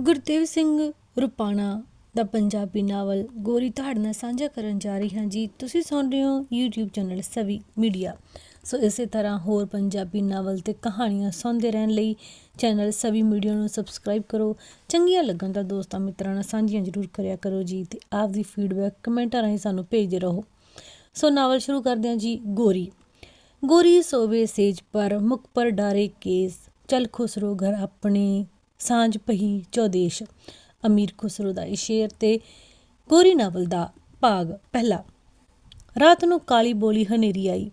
ਗੁਰਦੇਵ ਸਿੰਘ ਰੁਪਾਣਾ ਦਾ ਪੰਜਾਬੀ ਨਾਵਲ ਗੋਰੀ ਤੁਹਾਡੇ ਨਾਲ ਸਾਂਝਾ ਕਰਨ ਜਾ ਰਹੀ ਹਾਂ ਜੀ। ਤੁਸੀਂ ਸੁਣ ਰਹੇ ਹੋ YouTube channel Savi media. So ਇਸੇ ਤਰ੍ਹਾਂ ਹੋਰ ਪੰਜਾਬੀ ਨਾਵਲ ਤੇ ਕਹਾਣੀਆਂ ਸੁਣਦੇ ਰਹਿਣ ਲਈ ਚੈਨਲ ਸਵੀ ਮੀਡੀਆ ਨੂੰ ਸਬਸਕ੍ਰਾਈਬ ਕਰੋ। ਚੰਗੀਆਂ ਲੱਗਣ ਤਾਂ ਦੋਸਤਾਂ ਮਿੱਤਰਾਂ ਨਾਲ ਸਾਂਝੀਆਂ ਜ਼ਰੂਰ ਕਰਿਆ ਕਰੋ ਜੀ ਤੇ ਆਪ ਦੀ ਫੀਡਬੈਕ ਕਮੈਂਟਾਂ ਰਾਹੀਂ ਸਾਨੂੰ ਭੇਜਦੇ ਰਹੋ। ਸੋ ਨਾਵਲ ਸ਼ੁਰੂ ਕਰਦੇ ਹਾਂ ਜੀ ਗੋਰੀ। ਗੋਰੀ ਸੋਵੇ ਸੇਜ ਪਰ ਮੁਖ ਪਰ ਡਾਰੇ ਕੇਸ। ਚਲ ਖੁਸਰੋ ਘਰ ਆਪਣੇ ਸਾਂਝ ਪਹੀ ਚੌਦੇਸ਼, ਅਮੀਰ ਖੁਸਰੋ ਦਾ ਇਹ ਸ਼ੇਰ ਤੇ ਗੋਰੀ ਨਾਵਲ ਦਾ ਭਾਗ ਪਹਿਲਾ। ਰਾਤ ਨੂੰ ਕਾਲੀ ਬੋਲੀ ਹਨੇਰੀ ਆਈ।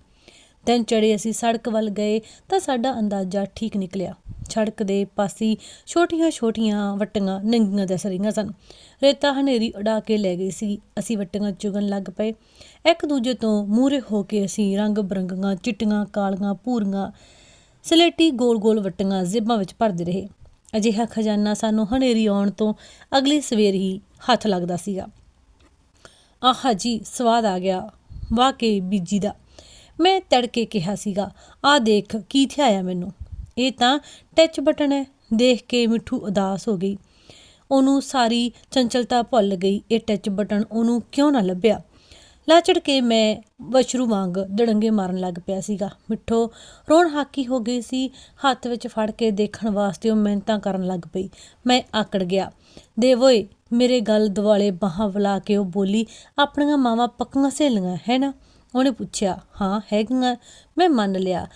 ਦਿਨ ਚੜੇ ਅਸੀਂ ਸੜਕ ਵੱਲ ਗਏ ਤਾਂ ਸਾਡਾ ਅੰਦਾਜ਼ਾ ਠੀਕ ਨਿਕਲਿਆ। ਸੜਕ ਦੇ ਪਾਸੀ ਛੋਟੀਆਂ-ਛੋਟੀਆਂ ਵਟੀਆਂ ਨੰਗੀਆਂ ਦਿਸ ਰਹੀਆਂ ਸਨ। ਰੇਤਾ ਹਨੇਰੀ ਉਡਾ ਕੇ ਲੈ ਗਈ ਸੀ। ਅਸੀਂ ਵਟੀਆਂ ਚੁਗਣ ਲੱਗ ਪਏ। ਇੱਕ ਦੂਜੇ ਤੋਂ ਮੂਰੇ ਹੋ ਕੇ ਅਸੀਂ ਰੰਗ ਬਰੰਗੀਆਂ ਚਿੱਟੀਆਂ, ਕਾਲੀਆਂ, ਭੂਰੀਆਂ, ਸਲੇਟੀ ਗੋਲ-ਗੋਲ ਵਟੀਆਂ ਜ਼ੇਬਾਂ ਵਿੱਚ ਭਰਦੇ ਰਹੇ। ਅਜਿਹਾ ਖਜ਼ਾਨਾ ਸਾਨੂੰ ਹਨੇਰੀ ਆਉਣ ਤੋਂ ਅਗਲੀ ਸਵੇਰ ਹੀ ਹੱਥ ਲੱਗਦਾ ਸੀਗਾ। ਆਹਾ ਜੀ, ਸਵਾਦ ਆ ਗਿਆ, ਵਾਕਈ ਬੀਜੀ ਦਾ। ਮੈਂ ਤੜਕੇ ਕਿਹਾ ਸੀਗਾ, ਆ ਦੇਖ, ਕੀ ਥਿਆਇਆ ਮੈਨੂੰ? ਇਹ ਤਾਂ ਟੱਚ ਬਟਨ ਹੈ, ਦੇਖ ਕੇ ਮਿੱਠੂ ਉਦਾਸ ਹੋ ਗਈ। ਉਹਨੂੰ ਸਾਰੀ ਚੰਚਲਤਾ ਭੁੱਲ ਗਈ, ਇਹ ਟੱਚ ਬਟਨ ਉਹਨੂੰ ਕਿਉਂ ਨਾ ਲੱਭਿਆ? ਲਾਚੜ ਕੇ ਮੈਂ ਵਸ਼ਰੂ ਵਾਂਗ ਦੜੰਗੇ ਮਾਰਨ ਲੱਗ ਪਿਆ ਸੀਗਾ। ਮਿੱਠੋ, ਰੋਣ ਹਾਕੀ ਹੋ ਗਈ ਸੀ। ਹੱਥ ਵਿੱਚ ਫੜ ਕੇ ਦੇਖਣ ਵਾਸਤੇ ਉਹ ਮਿਹਨਤਾਂ ਕਰਨ ਲੱਗ ਪਈ। ਮੈਂ ਆਕੜ ਗਿਆ। ਦੇਵੋਏ ਮੇਰੇ ਗੱਲ ਦਿਵਾਲੇ ਬਾਹਾਂ ਵਲਾ ਕੇ ਉਹ ਬੋਲੀ, ਆਪਣੀਆਂ ਮਾਵਾਂ ਪੱਕੀਆਂ ਸਹੇਲੀਆਂ, ਹੈ ਨਾ? ਉਹਨੇ ਪੁੱਛਿਆ। ਹਾਂ, ਹੈਗੀਆਂ। ਮੈਂ ਮੰਨ ਲਿਆ।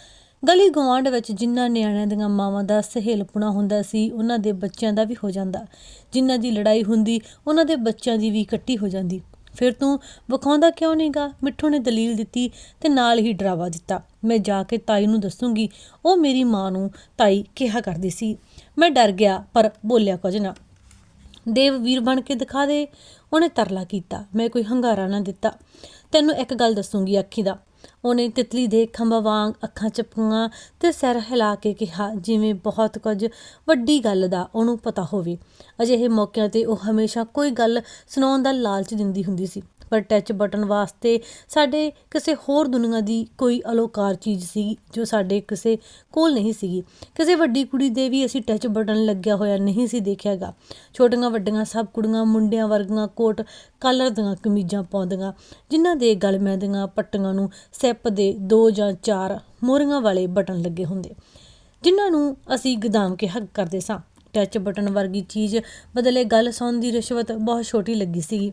ਗਲੀ ਗਵਾਂਢ ਵਿੱਚ ਜਿਨ੍ਹਾਂ ਨਿਆਣਿਆਂ ਦੀਆਂ ਮਾਵਾਂ ਦਾ ਸਹੇਲਪੁਣਾ ਹੁੰਦਾ ਸੀ, ਉਹਨਾਂ ਦੇ ਬੱਚਿਆਂ ਦਾ ਵੀ ਹੋ ਜਾਂਦਾ। ਜਿਨ੍ਹਾਂ ਦੀ ਲੜਾਈ ਹੁੰਦੀ, ਉਹਨਾਂ ਦੇ ਬੱਚਿਆਂ ਦੀ ਵੀ ਇਕੱਠੀ ਹੋ ਜਾਂਦੀ। ਫਿਰ ਤੂੰ ਵਿਖਾਉਂਦਾ ਕਿਉਂ ਨਹੀਂਗਾ? ਮਿੱਠੂ ਨੇ ਦਲੀਲ ਦਿੱਤੀ ਤੇ ਨਾਲ ਹੀ ਡਰਾਵਾ ਦਿੱਤਾ। ਮੈਂ ਜਾ ਕੇ ਤਾਈ ਨੂੰ ਦੱਸੂਗੀ। ਉਹ ਮੇਰੀ ਮਾਂ ਨੂੰ ਤਾਈ ਕਿਹਾ ਕਰਦੀ ਸੀ। ਮੈਂ ਡਰ ਗਿਆ, ਪਰ ਬੋਲਿਆ ਕੁਝ ਨਾ। ਦੇਵ ਵੀਰ ਬਣ ਕੇ ਦਿਖਾ ਦੇ। ਉਹਨੇ ਤਰਲਾ ਕੀਤਾ। ਮੈਂ ਕੋਈ ਹੰਗਾਰਾ ਨਾ ਦਿੱਤਾ। ਤੈਨੂੰ ਇੱਕ ਗੱਲ ਦੱਸੂਗੀ ਅੱਖੀ ਦਾ। ਉਹਨੇ ਤਿਤਲੀ ਦੇ ਖੰਭਾਂ ਵਾਂਗ ਅੱਖਾਂ ਚਪਕੀਆਂ ਤੇ ਸਿਰ ਹਿਲਾ ਕੇ ਕਿਹਾ, ਜਿਵੇਂ ਬਹੁਤ ਕੁਝ ਵੱਡੀ ਗੱਲ ਦਾ ਉਹਨੂੰ ਪਤਾ ਹੋਵੇ। ਅਜਿਹੇ ਮੌਕਿਆਂ ਤੇ ਉਹ ਹਮੇਸ਼ਾ ਕੋਈ ਗੱਲ ਸੁਣਾਉਣ ਦਾ ਲਾਲਚ ਦਿੰਦੀ ਹੁੰਦੀ ਸੀ। ਪਰ ਟੱਚ ਬਟਨ ਵਾਸਤੇ ਸਾਡੇ ਕਿਸੇ ਹੋਰ ਦੁਨੀਆ ਦੀ ਕੋਈ ਅਲੋਕਾਰ ਚੀਜ਼ ਸੀ ਜੋ ਸਾਡੇ ਕਿਸੇ ਕੋਲ ਨਹੀਂ ਸੀਗੀ। ਕਿਸੇ ਵੱਡੀ ਕੁੜੀ ਦੇ ਵੀ ਅਸੀਂ ਟੱਚ ਬਟਨ ਲੱਗਿਆ ਹੋਇਆ ਨਹੀਂ ਸੀ ਦੇਖਿਆਗਾ। ਛੋਟੀਆਂ ਵੱਡੀਆਂ ਸਭ ਕੁੜੀਆਂ, ਮੁੰਡਿਆਂ ਵਰਗੀਆਂ ਕੋਟ ਕਲਰ ਦੀਆਂ ਕਮੀਜ਼ਾਂ ਪਾਉਂਦੀਆਂ, ਜਿਨ੍ਹਾਂ ਦੇ ਗਲਮਿਆਂ ਦੀਆਂ ਪੱਟੀਆਂ ਨੂੰ ਸੈਪ ਦੇ ਦੋ ਜਾਂ ਚਾਰ ਮੋਰੀਆਂ ਵਾਲੇ ਬਟਨ ਲੱਗੇ ਹੁੰਦੇ, ਜਿਨ੍ਹਾਂ ਨੂੰ ਅਸੀਂ ਗਦਾਮ ਕੇ ਹੱਕ ਕਰਦੇ ਸਾਂ। ਟੱਚ ਬਟਨ ਵਰਗੀ ਚੀਜ਼ ਬਦਲੇ ਗੱਲ ਸੁਣਨ ਦੀ ਰਿਸ਼ਵਤ ਬਹੁਤ ਛੋਟੀ ਲੱਗੀ ਸੀ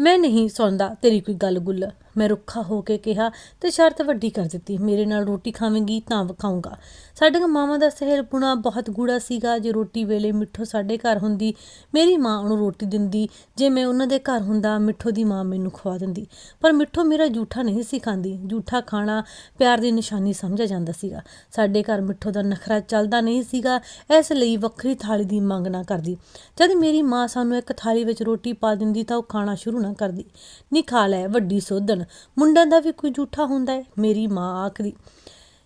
ਮੈਂ ਨਹੀਂ ਸੁਣਦਾ ਤੇਰੀ ਕੋਈ ਗੱਲ ਗੁੱਲ। ਮੈਂ ਰੁੱਖਾ ਹੋ ਕੇ ਕਿਹਾ ਤੇ ਸ਼ਰਤ ਵੱਡੀ ਕਰ ਦਿੱਤੀ। ਮੇਰੇ ਨਾਲ ਰੋਟੀ ਖਾਵੇਂਗੀ ਤਾਂ ਵਿਖਾਉਂਗਾ ਸਾਡੇ ਮਾਵਾਂ ਦਾ ਸਹਿਰਪੁਣਾ ਬਹੁਤ ਗੂੜਾ ਸੀਗਾ। ਜੇ ਰੋਟੀ ਵੇਲੇ ਮਿੱਠੋ ਸਾਡੇ ਘਰ ਹੁੰਦੀ, ਮੇਰੀ ਮਾਂ ਉਹਨੂੰ ਰੋਟੀ ਦਿੰਦੀ। ਜੇ ਮੈਂ ਉਹਨਾਂ ਦੇ ਘਰ ਹੁੰਦਾ, ਮਿੱਠੋ ਦੀ ਮਾਂ ਮੈਨੂੰ ਖਵਾ ਦਿੰਦੀ। ਪਰ ਮਿੱਠੋ ਮੇਰਾ ਜੂਠਾ ਨਹੀਂ ਸੀ ਖਾਂਦੀ। ਜੂਠਾ ਖਾਣਾ ਪਿਆਰ ਦੀ ਨਿਸ਼ਾਨੀ ਸਮਝਿਆ ਜਾਂਦਾ ਸੀਗਾ। ਸਾਡੇ ਘਰ ਮਿੱਠੋ ਦਾ ਨਖਰਾ ਚੱਲਦਾ ਨਹੀਂ ਸੀਗਾ। ਇਸ ਲਈ ਵੱਖਰੀ ਥਾਲੀ ਦੀ ਮੰਗ ਨਾ ਕਰਦੀ। ਜਦ ਮੇਰੀ ਮਾਂ ਸਾਨੂੰ ਇੱਕ ਥਾਲੀ ਵਿੱਚ ਰੋਟੀ ਪਾ ਦਿੰਦੀ ਤਾਂ ਉਹ ਖਾਣਾ ਸ਼ੁਰੂ ਨਾ ਕਰਦੀ। ਨਹੀਂ ਖਾ ਲੈ, ਵੱਡੀ ਸੋਧਣ। ਮੁੰਡਿਆਂ ਦਾ ਵੀ ਕੋਈ ਝੂਠਾ ਹੁੰਦਾ ਹੈ? ਮੇਰੀ ਮਾਂ ਆਖਦੀ,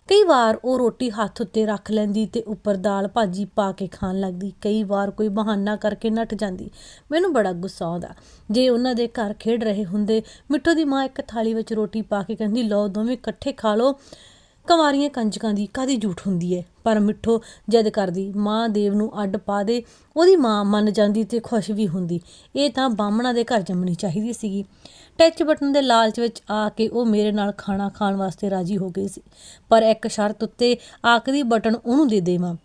ਕਈ ਵਾਰ ਉਹ ਰੋਟੀ ਹੱਥ ਉੱਤੇ ਰੱਖ ਲੈਂਦੀ ਤੇ ਉੱਪਰ ਦਾਲ ਭਾਜੀ ਪਾ ਕੇ ਖਾਣ ਲੱਗਦੀ। ਕਈ ਵਾਰ ਕੋਈ ਬਹਾਨਾ ਕਰਕੇ ਨੱਠ ਜਾਂਦੀ। ਮੈਨੂੰ ਬੜਾ ਗੁੱਸਾ ਆਉਂਦਾ। ਜੇ ਉਹਨਾਂ ਦੇ ਘਰ ਖੇਡ ਰਹੇ ਹੁੰਦੇ, ਮਿੱਠੋ ਦੀ ਮਾਂ ਇੱਕ ਥਾਲੀ ਵਿੱਚ ਰੋਟੀ ਪਾ ਕੇ ਕਹਿੰਦੀ, ਲਓ ਦੋਵੇਂ ਇਕੱਠੇ ਖਾ ਲਓ। ਕੰਵਾਰੀਆਂ ਕੰਜਕਾਂ ਦੀ ਕਾਦੀ ਝੂਠ ਹੁੰਦੀ ਹੈ ਪਰ ਮਿੱਠੋ ਜਦ ਕਰਦੀ, ਮਾਂ ਦੇਵ ਨੂੰ ਅੱਡ ਪਾ ਦੇ, ਉਹਦੀ ਮਾਂ ਮੰਨ ਜਾਂਦੀ ਤੇ ਖੁਸ਼ ਵੀ ਹੁੰਦੀ। ਇਹ ਤਾਂ ਬਾਹਮਣਾ ਦੇ ਘਰ ਜੰਮਣੀ ਚਾਹੀਦੀ ਸੀਗੀ। ਟੱਚ ਬਟਨ ਦੇ ਲਾਲਚ ਵਿੱਚ ਆ ਕੇ ਉਹ ਮੇਰੇ ਨਾਲ ਖਾਣਾ ਖਾਣ ਵਾਸਤੇ ਰਾਜੀ ਹੋ ਗਈ ਸੀ। ਪਰ ਇੱਕ ਸ਼ਰਤ ਉੱਤੇ ਆਖਰੀ ਬਟਨ ਉਹਨੂੰ ਦੇ ਦੇਵਾਂ।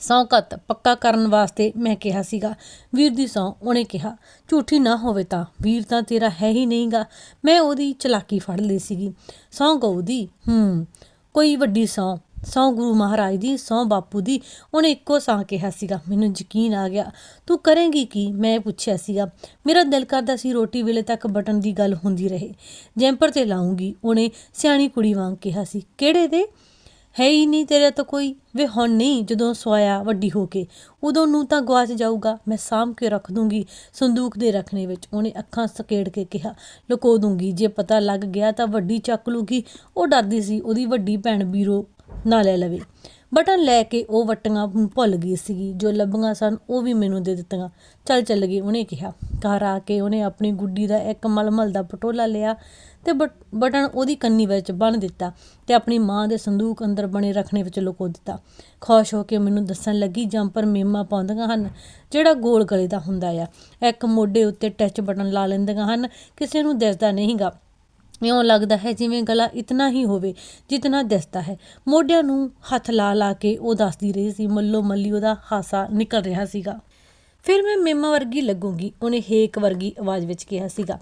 ਸੌਕਤ ਪੱਕਾ ਕਰਨ ਵਾਸਤੇ ਮੈਂ ਕਿਹਾ ਸੀਗਾ। ਵੀਰ ਦੀ ਸੌ ਉਹਨੇ ਕਿਹਾ, ਝੂਠੀ ਨਾ ਹੋਵੇ ਤਾਂ, ਵੀਰ ਤਾਂ ਤੇਰਾ ਹੈ ਹੀ ਨਹੀਂਗਾ। ਮੈਂ ਉਹਦੀ ਚਲਾਕੀ ਫੜ ਲਈ ਸੀਗੀ। ਸੌ ਗਊ ਦੀ ਹੂੰ ਕੋਈ ਵੱਡੀ ਸੌ ਸੌ ਗੁਰੂ ਮਹਾਰਾਜ ਦੀ, ਸੌ ਬਾਪੂ ਦੀ, ਉਹਨੇ ਇੱਕੋ ਸਾਹ ਕਿਹਾ ਸੀਗਾ। ਮੈਨੂੰ ਯਕੀਨ ਆ ਗਿਆ, ਤੂੰ ਕਰੇਂਗੀ ਕੀ? ਮੈਂ ਪੁੱਛਿਆ ਸੀਗਾ। ਮੇਰਾ ਦਿਲ ਕਰਦਾ ਸੀ ਰੋਟੀ ਵੇਲੇ ਤੱਕ ਬਟਨ ਦੀ ਗੱਲ ਹੁੰਦੀ ਰਹੇ। ਜੈਂਪਰ ਤੇ ਲਾਉਂਗੀ ਉਹਨੇ ਸਿਆਣੀ ਕੁੜੀ ਵਾਂਗ ਕਿਹਾ ਸੀ। ਕਿਹੜੇ ਦੇ? ਹੈ ਹੀ ਨਹੀਂ ਤੇਰੇ ਤਾਂ ਕੋਈ। ਵੇ ਹੁਣ ਨਹੀਂ, ਜਦੋਂ ਸੋਇਆ ਵੱਡੀ ਹੋ ਕੇ। ਉਦੋਂ ਨੂੰ ਤਾਂ ਗਵਾਚ ਜਾਊਗਾ, ਮੈਂ ਸਾਂਭ ਕੇ ਰੱਖ ਦੂੰਗੀ ਸੰਦੂਕ ਦੇ ਰੱਖਣੇ ਵਿੱਚ। ਉਹਨੇ ਅੱਖਾਂ ਸਕੇੜ ਕੇ ਕਿਹਾ, ਲੁਕੋ ਦੂੰਗੀ। ਜੇ ਪਤਾ ਲੱਗ ਗਿਆ ਤਾਂ ਵੱਡੀ ਚੱਕ ਲੂਗੀ। ਉਹ ਡਰਦੀ ਸੀ, ਉਹਦੀ ਵੱਡੀ ਭੈਣ ਬੀਰੋ ਨਾ ਲੈ ਲਵੇ। ਬਟਨ ਲੈ ਕੇ ਉਹ ਵਟੀਆਂ ਭੁੱਲ ਗਈ ਸੀਗੀ, ਜੋ ਲੱਭੀਆਂ ਸਨ, ਉਹ ਵੀ ਮੈਨੂੰ ਦੇ ਦਿੱਤੀਆਂ। ਚੱਲ ਚੱਲ ਗਈ, ਉਹਨੇ ਕਿਹਾ। ਘਰ ਆ ਕੇ ਉਹਨੇ ਆਪਣੀ ਗੁੱਡੀ ਦਾ ਇੱਕ ਮਲਮਲ ਦਾ ਪਟੋਲਾ ਲਿਆ ਤੇ ਬਟ- ਬਟਨ ਉਹਦੀ ਕੰਨੀ ਵਿੱਚ ਬੰਨ ਦਿੱਤਾ ਤੇ ਆਪਣੀ ਮਾਂ ਦੇ ਸੰਦੂਕ ਅੰਦਰ ਬਣੇ ਰੱਖਣੇ ਵਿੱਚ ਲੁਕੋ ਦਿੱਤਾ। ਖੁਸ਼ ਹੋ ਕੇ ਮੈਨੂੰ ਦੱਸਣ ਲੱਗੀ, ਜੰਪਰ ਮੀਮਾ ਪਾਉਂਦੀਆਂ ਹਨ, ਜਿਹੜਾ ਗੋਲ ਗਲੇ ਦਾ ਹੁੰਦਾ ਆ। ਇੱਕ ਮੋਢੇ ਉੱਤੇ ਟੱਚ ਬਟਨ ਲਾ ਲੈਂਦੀਆਂ ਹਨ, ਕਿਸੇ ਨੂੰ ਦਿਸਦਾ ਨਹੀਂਗਾ। ਇਉਂ ਲੱਗਦਾ ਹੈ ਜਿਵੇਂ ਗਲਾ ਇਤਨਾ ਹੀ ਹੋਵੇ, ਜਿਤਨਾ ਦਿਸਦਾ ਹੈ। ਮੋਢਿਆਂ ਨੂੰ ਹੱਥ ਲਾ ਲਾ ਕੇ ਉਹ ਦੱਸਦੀ ਰਹੀ ਸੀ, ਮੱਲੋ ਮੱਲੀ ਉਹਦਾ ਹਾਸਾ ਨਿਕਲ ਰਿਹਾ ਸੀਗਾ। ਫਿਰ ਮੈਂ ਮੇਮਾ ਵਰਗੀ ਲੱਗੂਗੀ, ਉਹਨੇ ਹੇਕ ਵਰਗੀ ਆਵਾਜ਼ ਵਿੱਚ ਕਿਹਾ ਸੀਗਾ।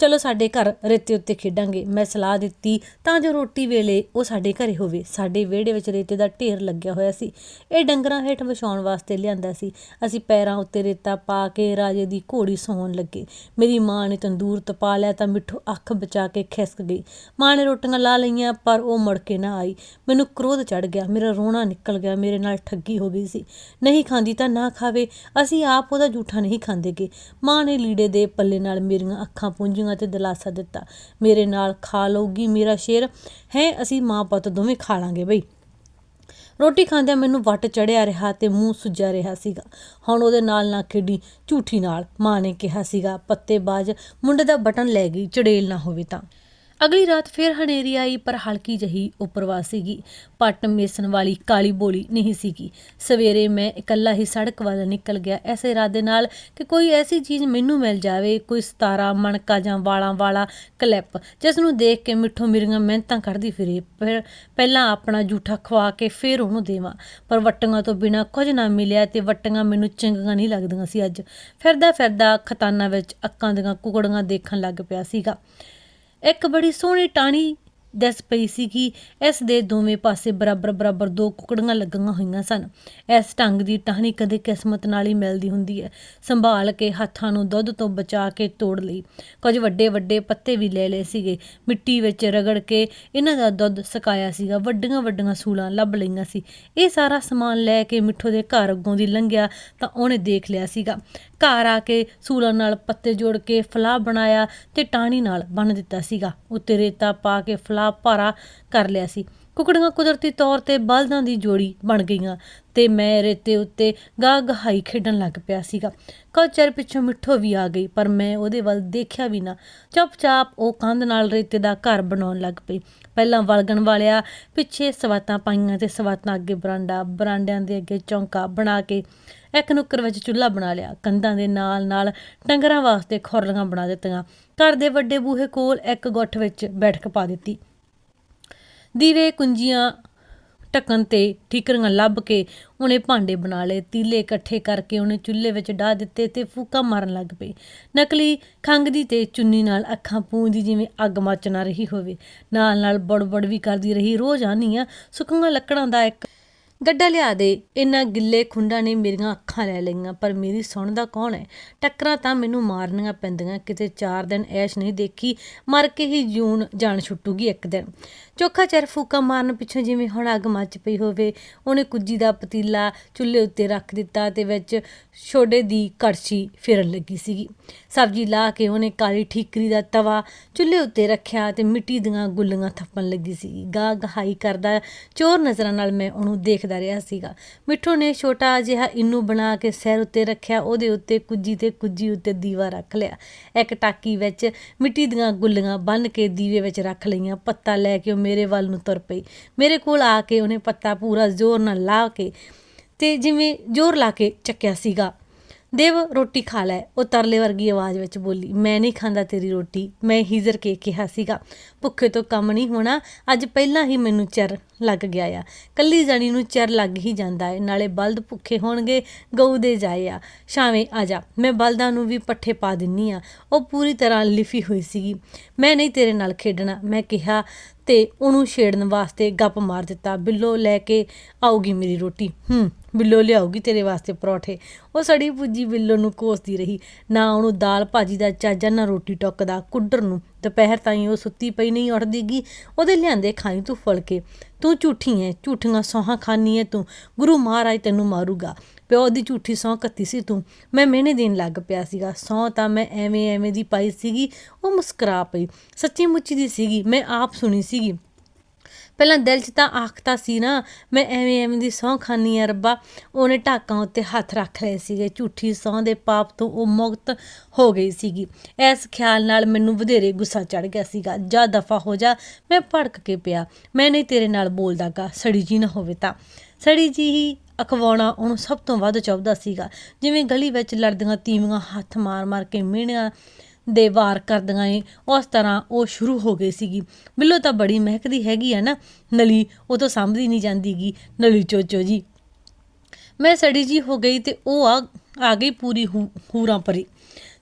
ਚਲੋ ਸਾਡੇ ਘਰ ਰੇਤੇ ਉੱਤੇ ਖੇਡਾਂਗੇ, ਮੈਂ ਸਲਾਹ ਦਿੱਤੀ, ਤਾਂ ਜੋ ਰੋਟੀ ਵੇਲੇ ਉਹ ਸਾਡੇ ਘਰੇ ਹੋਵੇ। ਸਾਡੇ ਵਿਹੜੇ ਵਿੱਚ ਰੇਤੇ ਦਾ ਢੇਰ ਲੱਗਿਆ ਹੋਇਆ ਸੀ। ਇਹ ਡੰਗਰਾਂ ਹੇਠ ਵਿਛਾਉਣ ਵਾਸਤੇ ਲਿਆਂਦਾ ਸੀ। ਅਸੀਂ ਪੈਰਾਂ ਉੱਤੇ ਰੇਤਾ ਪਾ ਕੇ ਰਾਜੇ ਦੀ ਘੋੜੀ ਸੌਣ ਲੱਗੇ। ਮੇਰੀ ਮਾਂ ਨੇ ਤੰਦੂਰ ਤਪਾ ਲਿਆ ਤਾਂ ਮਿੱਠੂ ਅੱਖ ਬਚਾ ਕੇ ਖਿਸਕ ਗਈ। ਮਾਂ ਨੇ ਰੋਟੀਆਂ ਲਾ ਲਈਆਂ, ਪਰ ਉਹ ਮੁੜ ਕੇ ਨਾ ਆਈ। ਮੈਨੂੰ ਕ੍ਰੋਧ ਚੜ ਗਿਆ, ਮੇਰਾ ਰੋਣਾ ਨਿਕਲ ਗਿਆ, ਮੇਰੇ ਨਾਲ ਠੱਗੀ ਹੋ ਗਈ ਸੀ। ਨਹੀਂ ਖਾਂਦੀ ਤਾਂ ਨਾ ਖਾਵੇ, ਅਸੀਂ ਆਪ ਉਹਦਾ ਝੂਠਾ ਨਹੀਂ ਖਾਂਦੇਗੇ। ਮਾਂ ਨੇ ਲੀੜੇ ਦੇ ਪੱਲੇ ਨਾਲ ਮੇਰੀਆਂ ਅੱਖਾਂ ਪੂੰਝੀਆਂ ਤੇ ਦਿਲਾਸਾ ਦਿੱਤਾ। ਮੇਰੇ ਨਾਲ ਖਾ ਲਊਗੀ ਮੇਰਾ ਸ਼ੇਰ। ਹੈ, ਅਸੀਂ ਮਾਂ ਪੁੱਤ ਦੋਵੇਂ ਖਾ ਲਾਂਗੇ ਬਈ। ਰੋਟੀ ਖਾਂਦਿਆਂ ਮੈਨੂੰ ਵੱਟ ਚੜਿਆ ਰਿਹਾ ਤੇ ਮੂੰਹ ਸੁੱਜਿਆ ਰਿਹਾ ਸੀਗਾ। ਹੁਣ ਉਹਦੇ ਨਾਲ ਨਾ ਖੇਡੀ, ਝੂਠੀ ਨਾਲ। ਮਾਂ ਨੇ ਕਿਹਾ ਸੀਗਾ, ਪੱਤੇਬਾਜ਼, ਮੁੰਡੇ ਦਾ ਬਟਨ ਲੈ ਗਈ, ਚੜੇਲ ਨਾ ਹੋਵੇ ਤਾਂ। ਅਗਲੀ ਰਾਤ ਫੇਰ ਹਨੇਰੀ ਆਈ, ਪਰ ਹਲਕੀ ਜਹੀ ਉੱਪਰਵਾ ਸੀਗੀ। ਪੱਟ ਮੇਸਣ ਵਾਲੀ ਕਾਲੀ ਬੋਲੀ ਨਹੀਂ ਸੀਗੀ। ਸਵੇਰੇ ਮੈਂ ਇਕੱਲਾ ਹੀ ਸੜਕ ਵੱਲ ਨਿਕਲ ਗਿਆ। ਐਸੇ ਇਰਾਦੇ ਨਾਲ ਕਿ ਕੋਈ ਐਸੀ ਚੀਜ਼ ਮੈਨੂੰ ਮਿਲ ਜਾਵੇ, ਕੋਈ ਸਤਾਰਾ ਮਣਕਾ ਜਾਂ ਵਾਲਾਂ ਵਾਲਾ ਕਲਿੱਪ, ਜਿਸ ਨੂੰ ਦੇਖ ਕੇ ਮਿੱਠੋ ਮੇਰੀਆਂ ਮਿਹਨਤਾਂ ਕੱਢਦੀ ਫਿਰੇ। ਫਿਰ ਪਹਿਲਾਂ ਆਪਣਾ ਝੂਠਾ ਖਵਾ ਕੇ ਫਿਰ ਉਹਨੂੰ ਦੇਵਾਂ। ਪਰ ਵਟੀਆਂ ਤੋਂ ਬਿਨਾ ਕੁਝ ਨਾ ਮਿਲਿਆ ਤੇ ਵਟੀਆਂ ਮੈਨੂੰ ਚੰਗੀਆਂ ਨਹੀਂ ਲੱਗਦੀਆਂ ਸੀ ਅੱਜ। ਫਿਰਦਾ ਫਿਰਦਾ ਖਤਾਨਾਂ ਵਿੱਚ ਅੱਕਾਂ ਦੀਆਂ ਕੁਕੜੀਆਂ ਦੇਖਣ ਲੱਗ ਪਿਆ ਸੀਗਾ। ਇੱਕ ਬੜੀ ਸੋਹਣੀ ਟਾਹਣੀ ਦੱਸ ਪਈ ਸੀ ਕਿ ਇਸ ਦੇ ਦੋਵੇਂ ਪਾਸੇ ਬਰਾਬਰ ਬਰਾਬਰ ਦੋ ਕੁਕੜੀਆਂ ਲੱਗੀਆਂ ਹੋਈਆਂ ਸਨ। ਇਸ ਢੰਗ ਦੀ ਟਾਹਣੀ ਕਦੇ ਕਿਸਮਤ ਨਾਲ ਹੀ ਮਿਲਦੀ ਹੁੰਦੀ ਹੈ। ਸੰਭਾਲ ਕੇ ਹੱਥਾਂ ਨੂੰ ਦੁੱਧ ਤੋਂ ਬਚਾ ਕੇ ਤੋੜ ਲਈ। ਕੁਝ ਵੱਡੇ ਵੱਡੇ ਪੱਤੇ ਵੀ ਲੈ ਲਏ ਸੀਗੇ। ਮਿੱਟੀ ਵਿੱਚ ਰਗੜ ਕੇ ਇਹਨਾਂ ਦਾ ਦੁੱਧ ਸਕਾਇਆ ਸੀਗਾ। ਵੱਡੀਆਂ ਵੱਡੀਆਂ ਸੂਲਾਂ ਲੱਭ ਲਈਆਂ ਸੀ। ਇਹ ਸਾਰਾ ਸਮਾਨ ਲੈ ਕੇ ਮਿੱਠੋ ਦੇ ਘਰ ਅੱਗੋਂ ਦੀ ਲੰਘਿਆ ਤਾਂ ਉਹਨੇ ਦੇਖ ਲਿਆ ਸੀਗਾ। ਘਰ ਆ ਕੇ ਸੂਲਾਂ ਨਾਲ ਪੱਤੇ ਜੋੜ ਕੇ ਫਲਾਹ ਬਣਾਇਆ ਤੇ ਟਾਹਣੀ ਨਾਲ ਬੰਨ ਦਿੱਤਾ ਸੀਗਾ। ਉੱਤੇ ਰੇਤਾ ਪਾ ਕੇ ਫਲਾਹ ਭਾਰਾ ਕਰ ਲਿਆ ਸੀ। ਕੁਕੜੀਆਂ ਕੁਦਰਤੀ ਤੌਰ ਤੇ ਬਲਦਾਂ ਦੀ ਜੋੜੀ ਬਣ ਗਈਆਂ ਤੇ ਮੈਂ ਰੇਤੇ ਉੱਤੇ ਗਾਹ ਗਹਾਈ ਖੇਡਣ ਲੱਗ ਪਿਆ ਸੀਗਾ। ਕੁਝ ਚਿਰ ਪਿੱਛੋਂ ਮਿੱਠੋ ਵੀ ਆ ਗਈ, ਪਰ ਮੈਂ ਉਹਦੇ ਵੱਲ ਦੇਖਿਆ ਵੀ ਨਾ। ਚੁੱਪਚਾਪ ਉਹ ਕੰਧ ਨਾਲ ਰੇਤੇ ਦਾ ਘਰ ਬਣਾਉਣ ਲੱਗ ਪਈ। ਪਹਿਲਾਂ ਵਲਗਣ ਵਾਲਿਆ, ਪਿੱਛੇ ਸਵਾਤਾਂ ਪਾਈਆਂ ਤੇ ਸਵਾਤਾਂ ਅੱਗੇ ਬਰਾਂਡਾ, ਬਰਾਂਡਿਆਂ ਦੇ ਅੱਗੇ ਚੌਂਕਾ ਬਣਾ ਕੇ ਇੱਕ ਨੁੱਕਰ ਵਿੱਚ ਚੁੱਲ੍ਹਾ ਬਣਾ ਲਿਆ। ਕੰਧਾਂ ਦੇ ਨਾਲ ਨਾਲ ਡੰਗਰਾਂ ਵਾਸਤੇ ਖੁਰਲੀਆਂ ਬਣਾ ਦਿੱਤੀਆਂ। ਘਰ ਦੇ ਵੱਡੇ ਬੂਹੇ ਕੋਲ ਇੱਕ ਗੁੱਠ ਵਿੱਚ ਬੈਠਕ ਪਾ ਦਿੱਤੀ। ਦੀਵੇ, ਕੁੰਜੀਆਂ ਢੱਕਣ ਤੇ ਠੀਕਰੀਆਂ ਲੱਭ ਕੇ ਉਹਨੇ ਭਾਂਡੇ ਬਣਾ ਲਏ, ਤੀਲੇ ਇਕੱਠੇ ਕਰਕੇ ਉਹਨੇ ਚੁੱਲ੍ਹੇ ਵਿੱਚ ਡਾਹ ਦਿੱਤੇ ਤੇ ਫੂਕਾ ਮਾਰਨ ਲੱਗ ਪਈ ਨਕਲੀ ਖੰਗਦੀ ਤੇ ਚੁੰਨੀ ਨਾਲ ਅੱਖਾਂ ਪੂੰਝਦੀ ਜਿਵੇਂ ਅੱਗ ਮੱਚ ਨਾ ਰਹੀ ਹੋਵੇ। ਨਾਲ ਨਾਲ ਬੜਬੜ ਵੀ ਕਰਦੀ ਰਹੀ, ਰੋਜ਼ ਆਨੀ ਆ, ਸੁੱਕੀਆਂ ਲੱਕੜਾਂ ਦਾ ਇੱਕ ਗੱਡਾ ਲਿਆ ਦੇ। ਇਹਨਾਂ ਗਿੱਲੇ ਖੁੰਡਾਂ ਨੇ ਮੇਰੀਆਂ ਅੱਖਾਂ ਲੈ ਲਈਆਂ, ਪਰ ਮੇਰੀ ਸੁਣਦਾ ਕੌਣ ਹੈ? ਟੱਕਰਾਂ ਤਾਂ ਮੈਨੂੰ ਮਾਰਨੀਆਂ ਪੈਂਦੀਆਂ, ਕਿਤੇ 4 ਦਿਨ ਐਸ਼ ਨਹੀਂ ਦੇਖੀ, ਮਰ ਕੇ ਹੀ ਜੂਨ ਜਾਣ ਛੁੱਟੂਗੀ ਇੱਕ ਦਿਨ। ਚੋਖਾ ਚਿਰ ਫੂਕਾ ਮਾਰਨ ਪਿੱਛੋਂ ਜਿਵੇਂ ਹੁਣ ਅੱਗ ਮੱਚ ਪਈ ਹੋਵੇ, ਉਹਨੇ ਕੁੱਜੀ ਦਾ ਪਤੀਲਾ ਚੁੱਲ੍ਹੇ ਉੱਤੇ ਰੱਖ ਦਿੱਤਾ ਤੇ ਵਿੱਚ ਛੋਡੇ ਦੀ ਕੜਛੀ ਫੇਰਨ ਲੱਗੀ ਸੀਗੀ। ਸਬਜ਼ੀ ਲਾ ਕੇ ਉਹਨੇ ਕਾਲੀ ਠੀਕਰੀ ਦਾ ਤਵਾ ਚੁੱਲ੍ਹੇ ਉੱਤੇ ਰੱਖਿਆ ਤੇ ਮਿੱਟੀ ਦੀਆਂ ਗੁੱਲੀਆਂ ਥੱਪਣ ਲੱਗੀ ਸੀ ਗਾਹ ਗਹਾਈ ਕਰਦਾ ਚੋਰ ਨਜ਼ਰਾਂ ਨਾਲ ਮੈਂ ਉਹਨੂੰ ਦੇਖਦਾ ਰਿਹਾ ਸੀਗਾ। ਮਿੱਠੂ ਨੇ ਛੋਟਾ ਜਿਹਾ ਇਨੂੰ ਬਣਾ ਕੇ ਸਿਰ ਉੱਤੇ ਰੱਖਿਆ, ਉਹਦੇ ਉੱਤੇ ਕੁੱਜੀ ਤੇ ਕੁੱਜੀ ਉੱਤੇ ਦੀਵਾ ਰੱਖ ਲਿਆ। ਇੱਕ ਟਾਕੀ ਵਿੱਚ ਮਿੱਟੀ ਦੀਆਂ ਗੁੱਲੀਆਂ ਬੰਨ ਕੇ ਦੀਵੇ ਵਿੱਚ ਰੱਖ ਲਈਆਂ, ਪੱਤਾ ਲੈ ਕੇ ਉਹ ਮੇਰੇ ਵੱਲ ਨੂੰ ਤੁਰ ਪਈ। ਮੇਰੇ ਕੋਲ ਆ ਕੇ ਉਹਨੇ ਪੱਤਾ ਪੂਰਾ ਜ਼ੋਰ ਨਾਲ ਲਾ ਕੇ ਤੇ ਜਿਵੇਂ ਜ਼ੋਰ ਲਾ ਕੇ ਚੱਕਿਆ ਸੀਗਾ। ਦੇਵ, ਰੋਟੀ ਖਾ ਲੈ। ਉਹ ਤਰਲੇ ਵਰਗੀ ਆਵਾਜ਼ ਵਿੱਚ ਬੋਲੀ, ਮੈਂ ਨਹੀਂ ਖਾਂਦਾ ਤੇਰੀ ਰੋਟੀ। ਮੈਂ ਹੀਜ਼ਰ ਕੇ ਕਿਹਾ ਸੀਗਾ। ਭੁੱਖੇ ਤੋਂ ਕੰਮ ਨਹੀਂ ਹੋਣਾ, ਅੱਜ ਪਹਿਲਾਂ ਹੀ ਮੈਨੂੰ ਚਿਰ ਲੱਗ ਗਿਆ ਆ। ਕੱਲੀ ਜਾਣੀ ਨੂੰ ਚਿਰ ਲੱਗ ਹੀ ਜਾਂਦਾ ਹੈ ਨਾਲੇ ਬਲਦ ਭੁੱਖੇ ਹੋਣਗੇ, ਗਊ ਦੇ ਜਾਏ ਆ। ਛਾਵੇਂ ਆ ਜਾ, ਮੈਂ ਬਲਦਾਂ ਨੂੰ ਵੀ ਪੱਠੇ ਪਾ ਦਿੰਨੀ ਆ। ਉਹ ਪੂਰੀ ਤਰ੍ਹਾਂ ਲਿਫੀ ਹੋਈ ਸੀਗੀ। ਮੈਂ ਨਹੀਂ ਤੇਰੇ ਨਾਲ ਖੇਡਣਾ। ਮੈਂ ਕਿਹਾ ਤੇ ਉਹਨੂੰ ਛੇੜਨ ਵਾਸਤੇ ਗੱਪ ਮਾਰ ਦਿੱਤਾ। ਬਿੱਲੋ, ਲੈ ਕੇ ਆਉਗੀ ਮੇਰੀ ਰੋਟੀ। ਹੂੰ। ਬਿੱਲੋ ਲਿਆਊਗੀ ਤੇਰੇ ਵਾਸਤੇ ਪਰੌਠੇ। ਉਹ ਸੜੀ ਪੁੱਜੀ ਬਿੱਲੋ ਨੂੰ ਕੋਸਦੀ ਰਹੀ। ਨਾ ਉਹਨੂੰ ਦਾਲ ਭਾਜੀ ਦਾ ਚਾਜਾ ਨਾ ਰੋਟੀ ਟੁੱਕਦਾ, ਕੁੱਡਰ ਨੂੰ। ਦੁਪਹਿਰ ਤਾਈਂ ਉਹ ਸੁੱਤੀ ਪਈ ਨਹੀਂ ਉੱਠਦੀਗੀ। ਉਹਦੇ ਲਿਆਂਦੇ ਖਾਈ ਤੂੰ ਫੁਲਕੇ। ਤੂੰ ਝੂਠੀ ਐ, ਝੂਠੀਆਂ ਸੋਹਾਂ ਖਾਨੀ ਐ ਤੂੰ। ਗੁਰੂ ਮਹਾਰਾਜ ਤੈਨੂੰ ਮਾਰੂਗਾ। ਪਿਓ ਦੀ ਝੂਠੀ ਸਹੁੰ ਕੱਤੀ ਸੀ ਤੂੰ। ਮੈਂ ਮਿਹਨੇ ਦੇਣ ਲੱਗ ਪਿਆ ਸੀਗਾ। ਸਹੁੰ ਤਾਂ ਮੈਂ ਐਵੇਂ ਐਵੇਂ ਦੀ ਪਾਈ ਸੀਗੀ। ਉਹ ਮੁਸਕਰਾ ਪਈ। ਸੱਚੀ ਮੁੱਚੀ ਦੀ ਸੀਗੀ। ਮੈਂ ਆਪ ਸੁਣੀ ਸੀਗੀ। ਪਹਿਲਾਂ ਦਿਲ 'ਚ ਤਾਂ ਆਖਤਾ ਸੀ ਨਾ, ਮੈਂ ਐਵੇਂ ਐਵੇਂ ਦੀ ਸਹੁੰ ਖਾਨੀ ਆ ਰੱਬਾ। ਉਹਨੇ ਢਾਕਾਂ ਉੱਤੇ ਹੱਥ ਰੱਖ ਲਏ ਸੀਗੇ, ਝੂਠੀ ਸਹੁੰ ਦੇ ਪਾਪ ਤੋਂ ਉਹ ਮੁਕਤ ਹੋ ਗਈ ਸੀਗੀ। ਇਸ ਖਿਆਲ ਨਾਲ ਮੈਨੂੰ ਵਧੇਰੇ ਗੁੱਸਾ ਚੜ ਗਿਆ ਸੀਗਾ। ਜਾ ਦਫਾ ਹੋ ਜਾ, ਮੈਂ ਭੜਕ ਕੇ ਪਿਆ। ਮੈਂ ਨਹੀਂ ਤੇਰੇ ਨਾਲ ਬੋਲਦਾਗਾ ਸੜੀ ਜੀ ਨਾ ਹੋਵੇ ਤਾਂ। ਸੜੀ ਜੀ ਹੀ ਅਖਵਾਉਣਾ ਉਹਨੂੰ ਸਭ ਤੋਂ ਵੱਧ ਚਾਹੁੰਦਾ ਸੀਗਾ। ਜਿਵੇਂ ਗਲੀ ਵਿੱਚ ਲੜਦੀਆਂ ਤੀਵੀਆਂ ਹੱਥ ਮਾਰ-ਮਾਰ ਕੇ ਮਿਹਣਿਆਂ ਦੇ ਵਾਰ ਕਰਦੀਆਂ ਏ। ਉਸ ਤਰ੍ਹਾਂ ਉਹ ਸ਼ੁਰੂ ਹੋ ਗਈ ਸੀਗੀ। ਬਿੱਲੋ ਤਾਂ ਬੜੀ ਮਹਿਕਦੀ ਹੈਗੀ ਆ ਨਾ। ਨਲੀ ਉਹ ਤਾਂ ਸਾਂਭਦੀ ਨਹੀਂ ਜਾਂਦੀਗੀ। ਨਲੀ ਚੋਚੋ ਜੀ। ਮੈਂ ਸੜੀ ਜੀ ਹੋ ਗਈ ਤੇ ਉਹ ਆ ਆ ਗਈ ਪੂਰੀ ਹੂ- ਹੂਰਾਂ ਪਰੀ।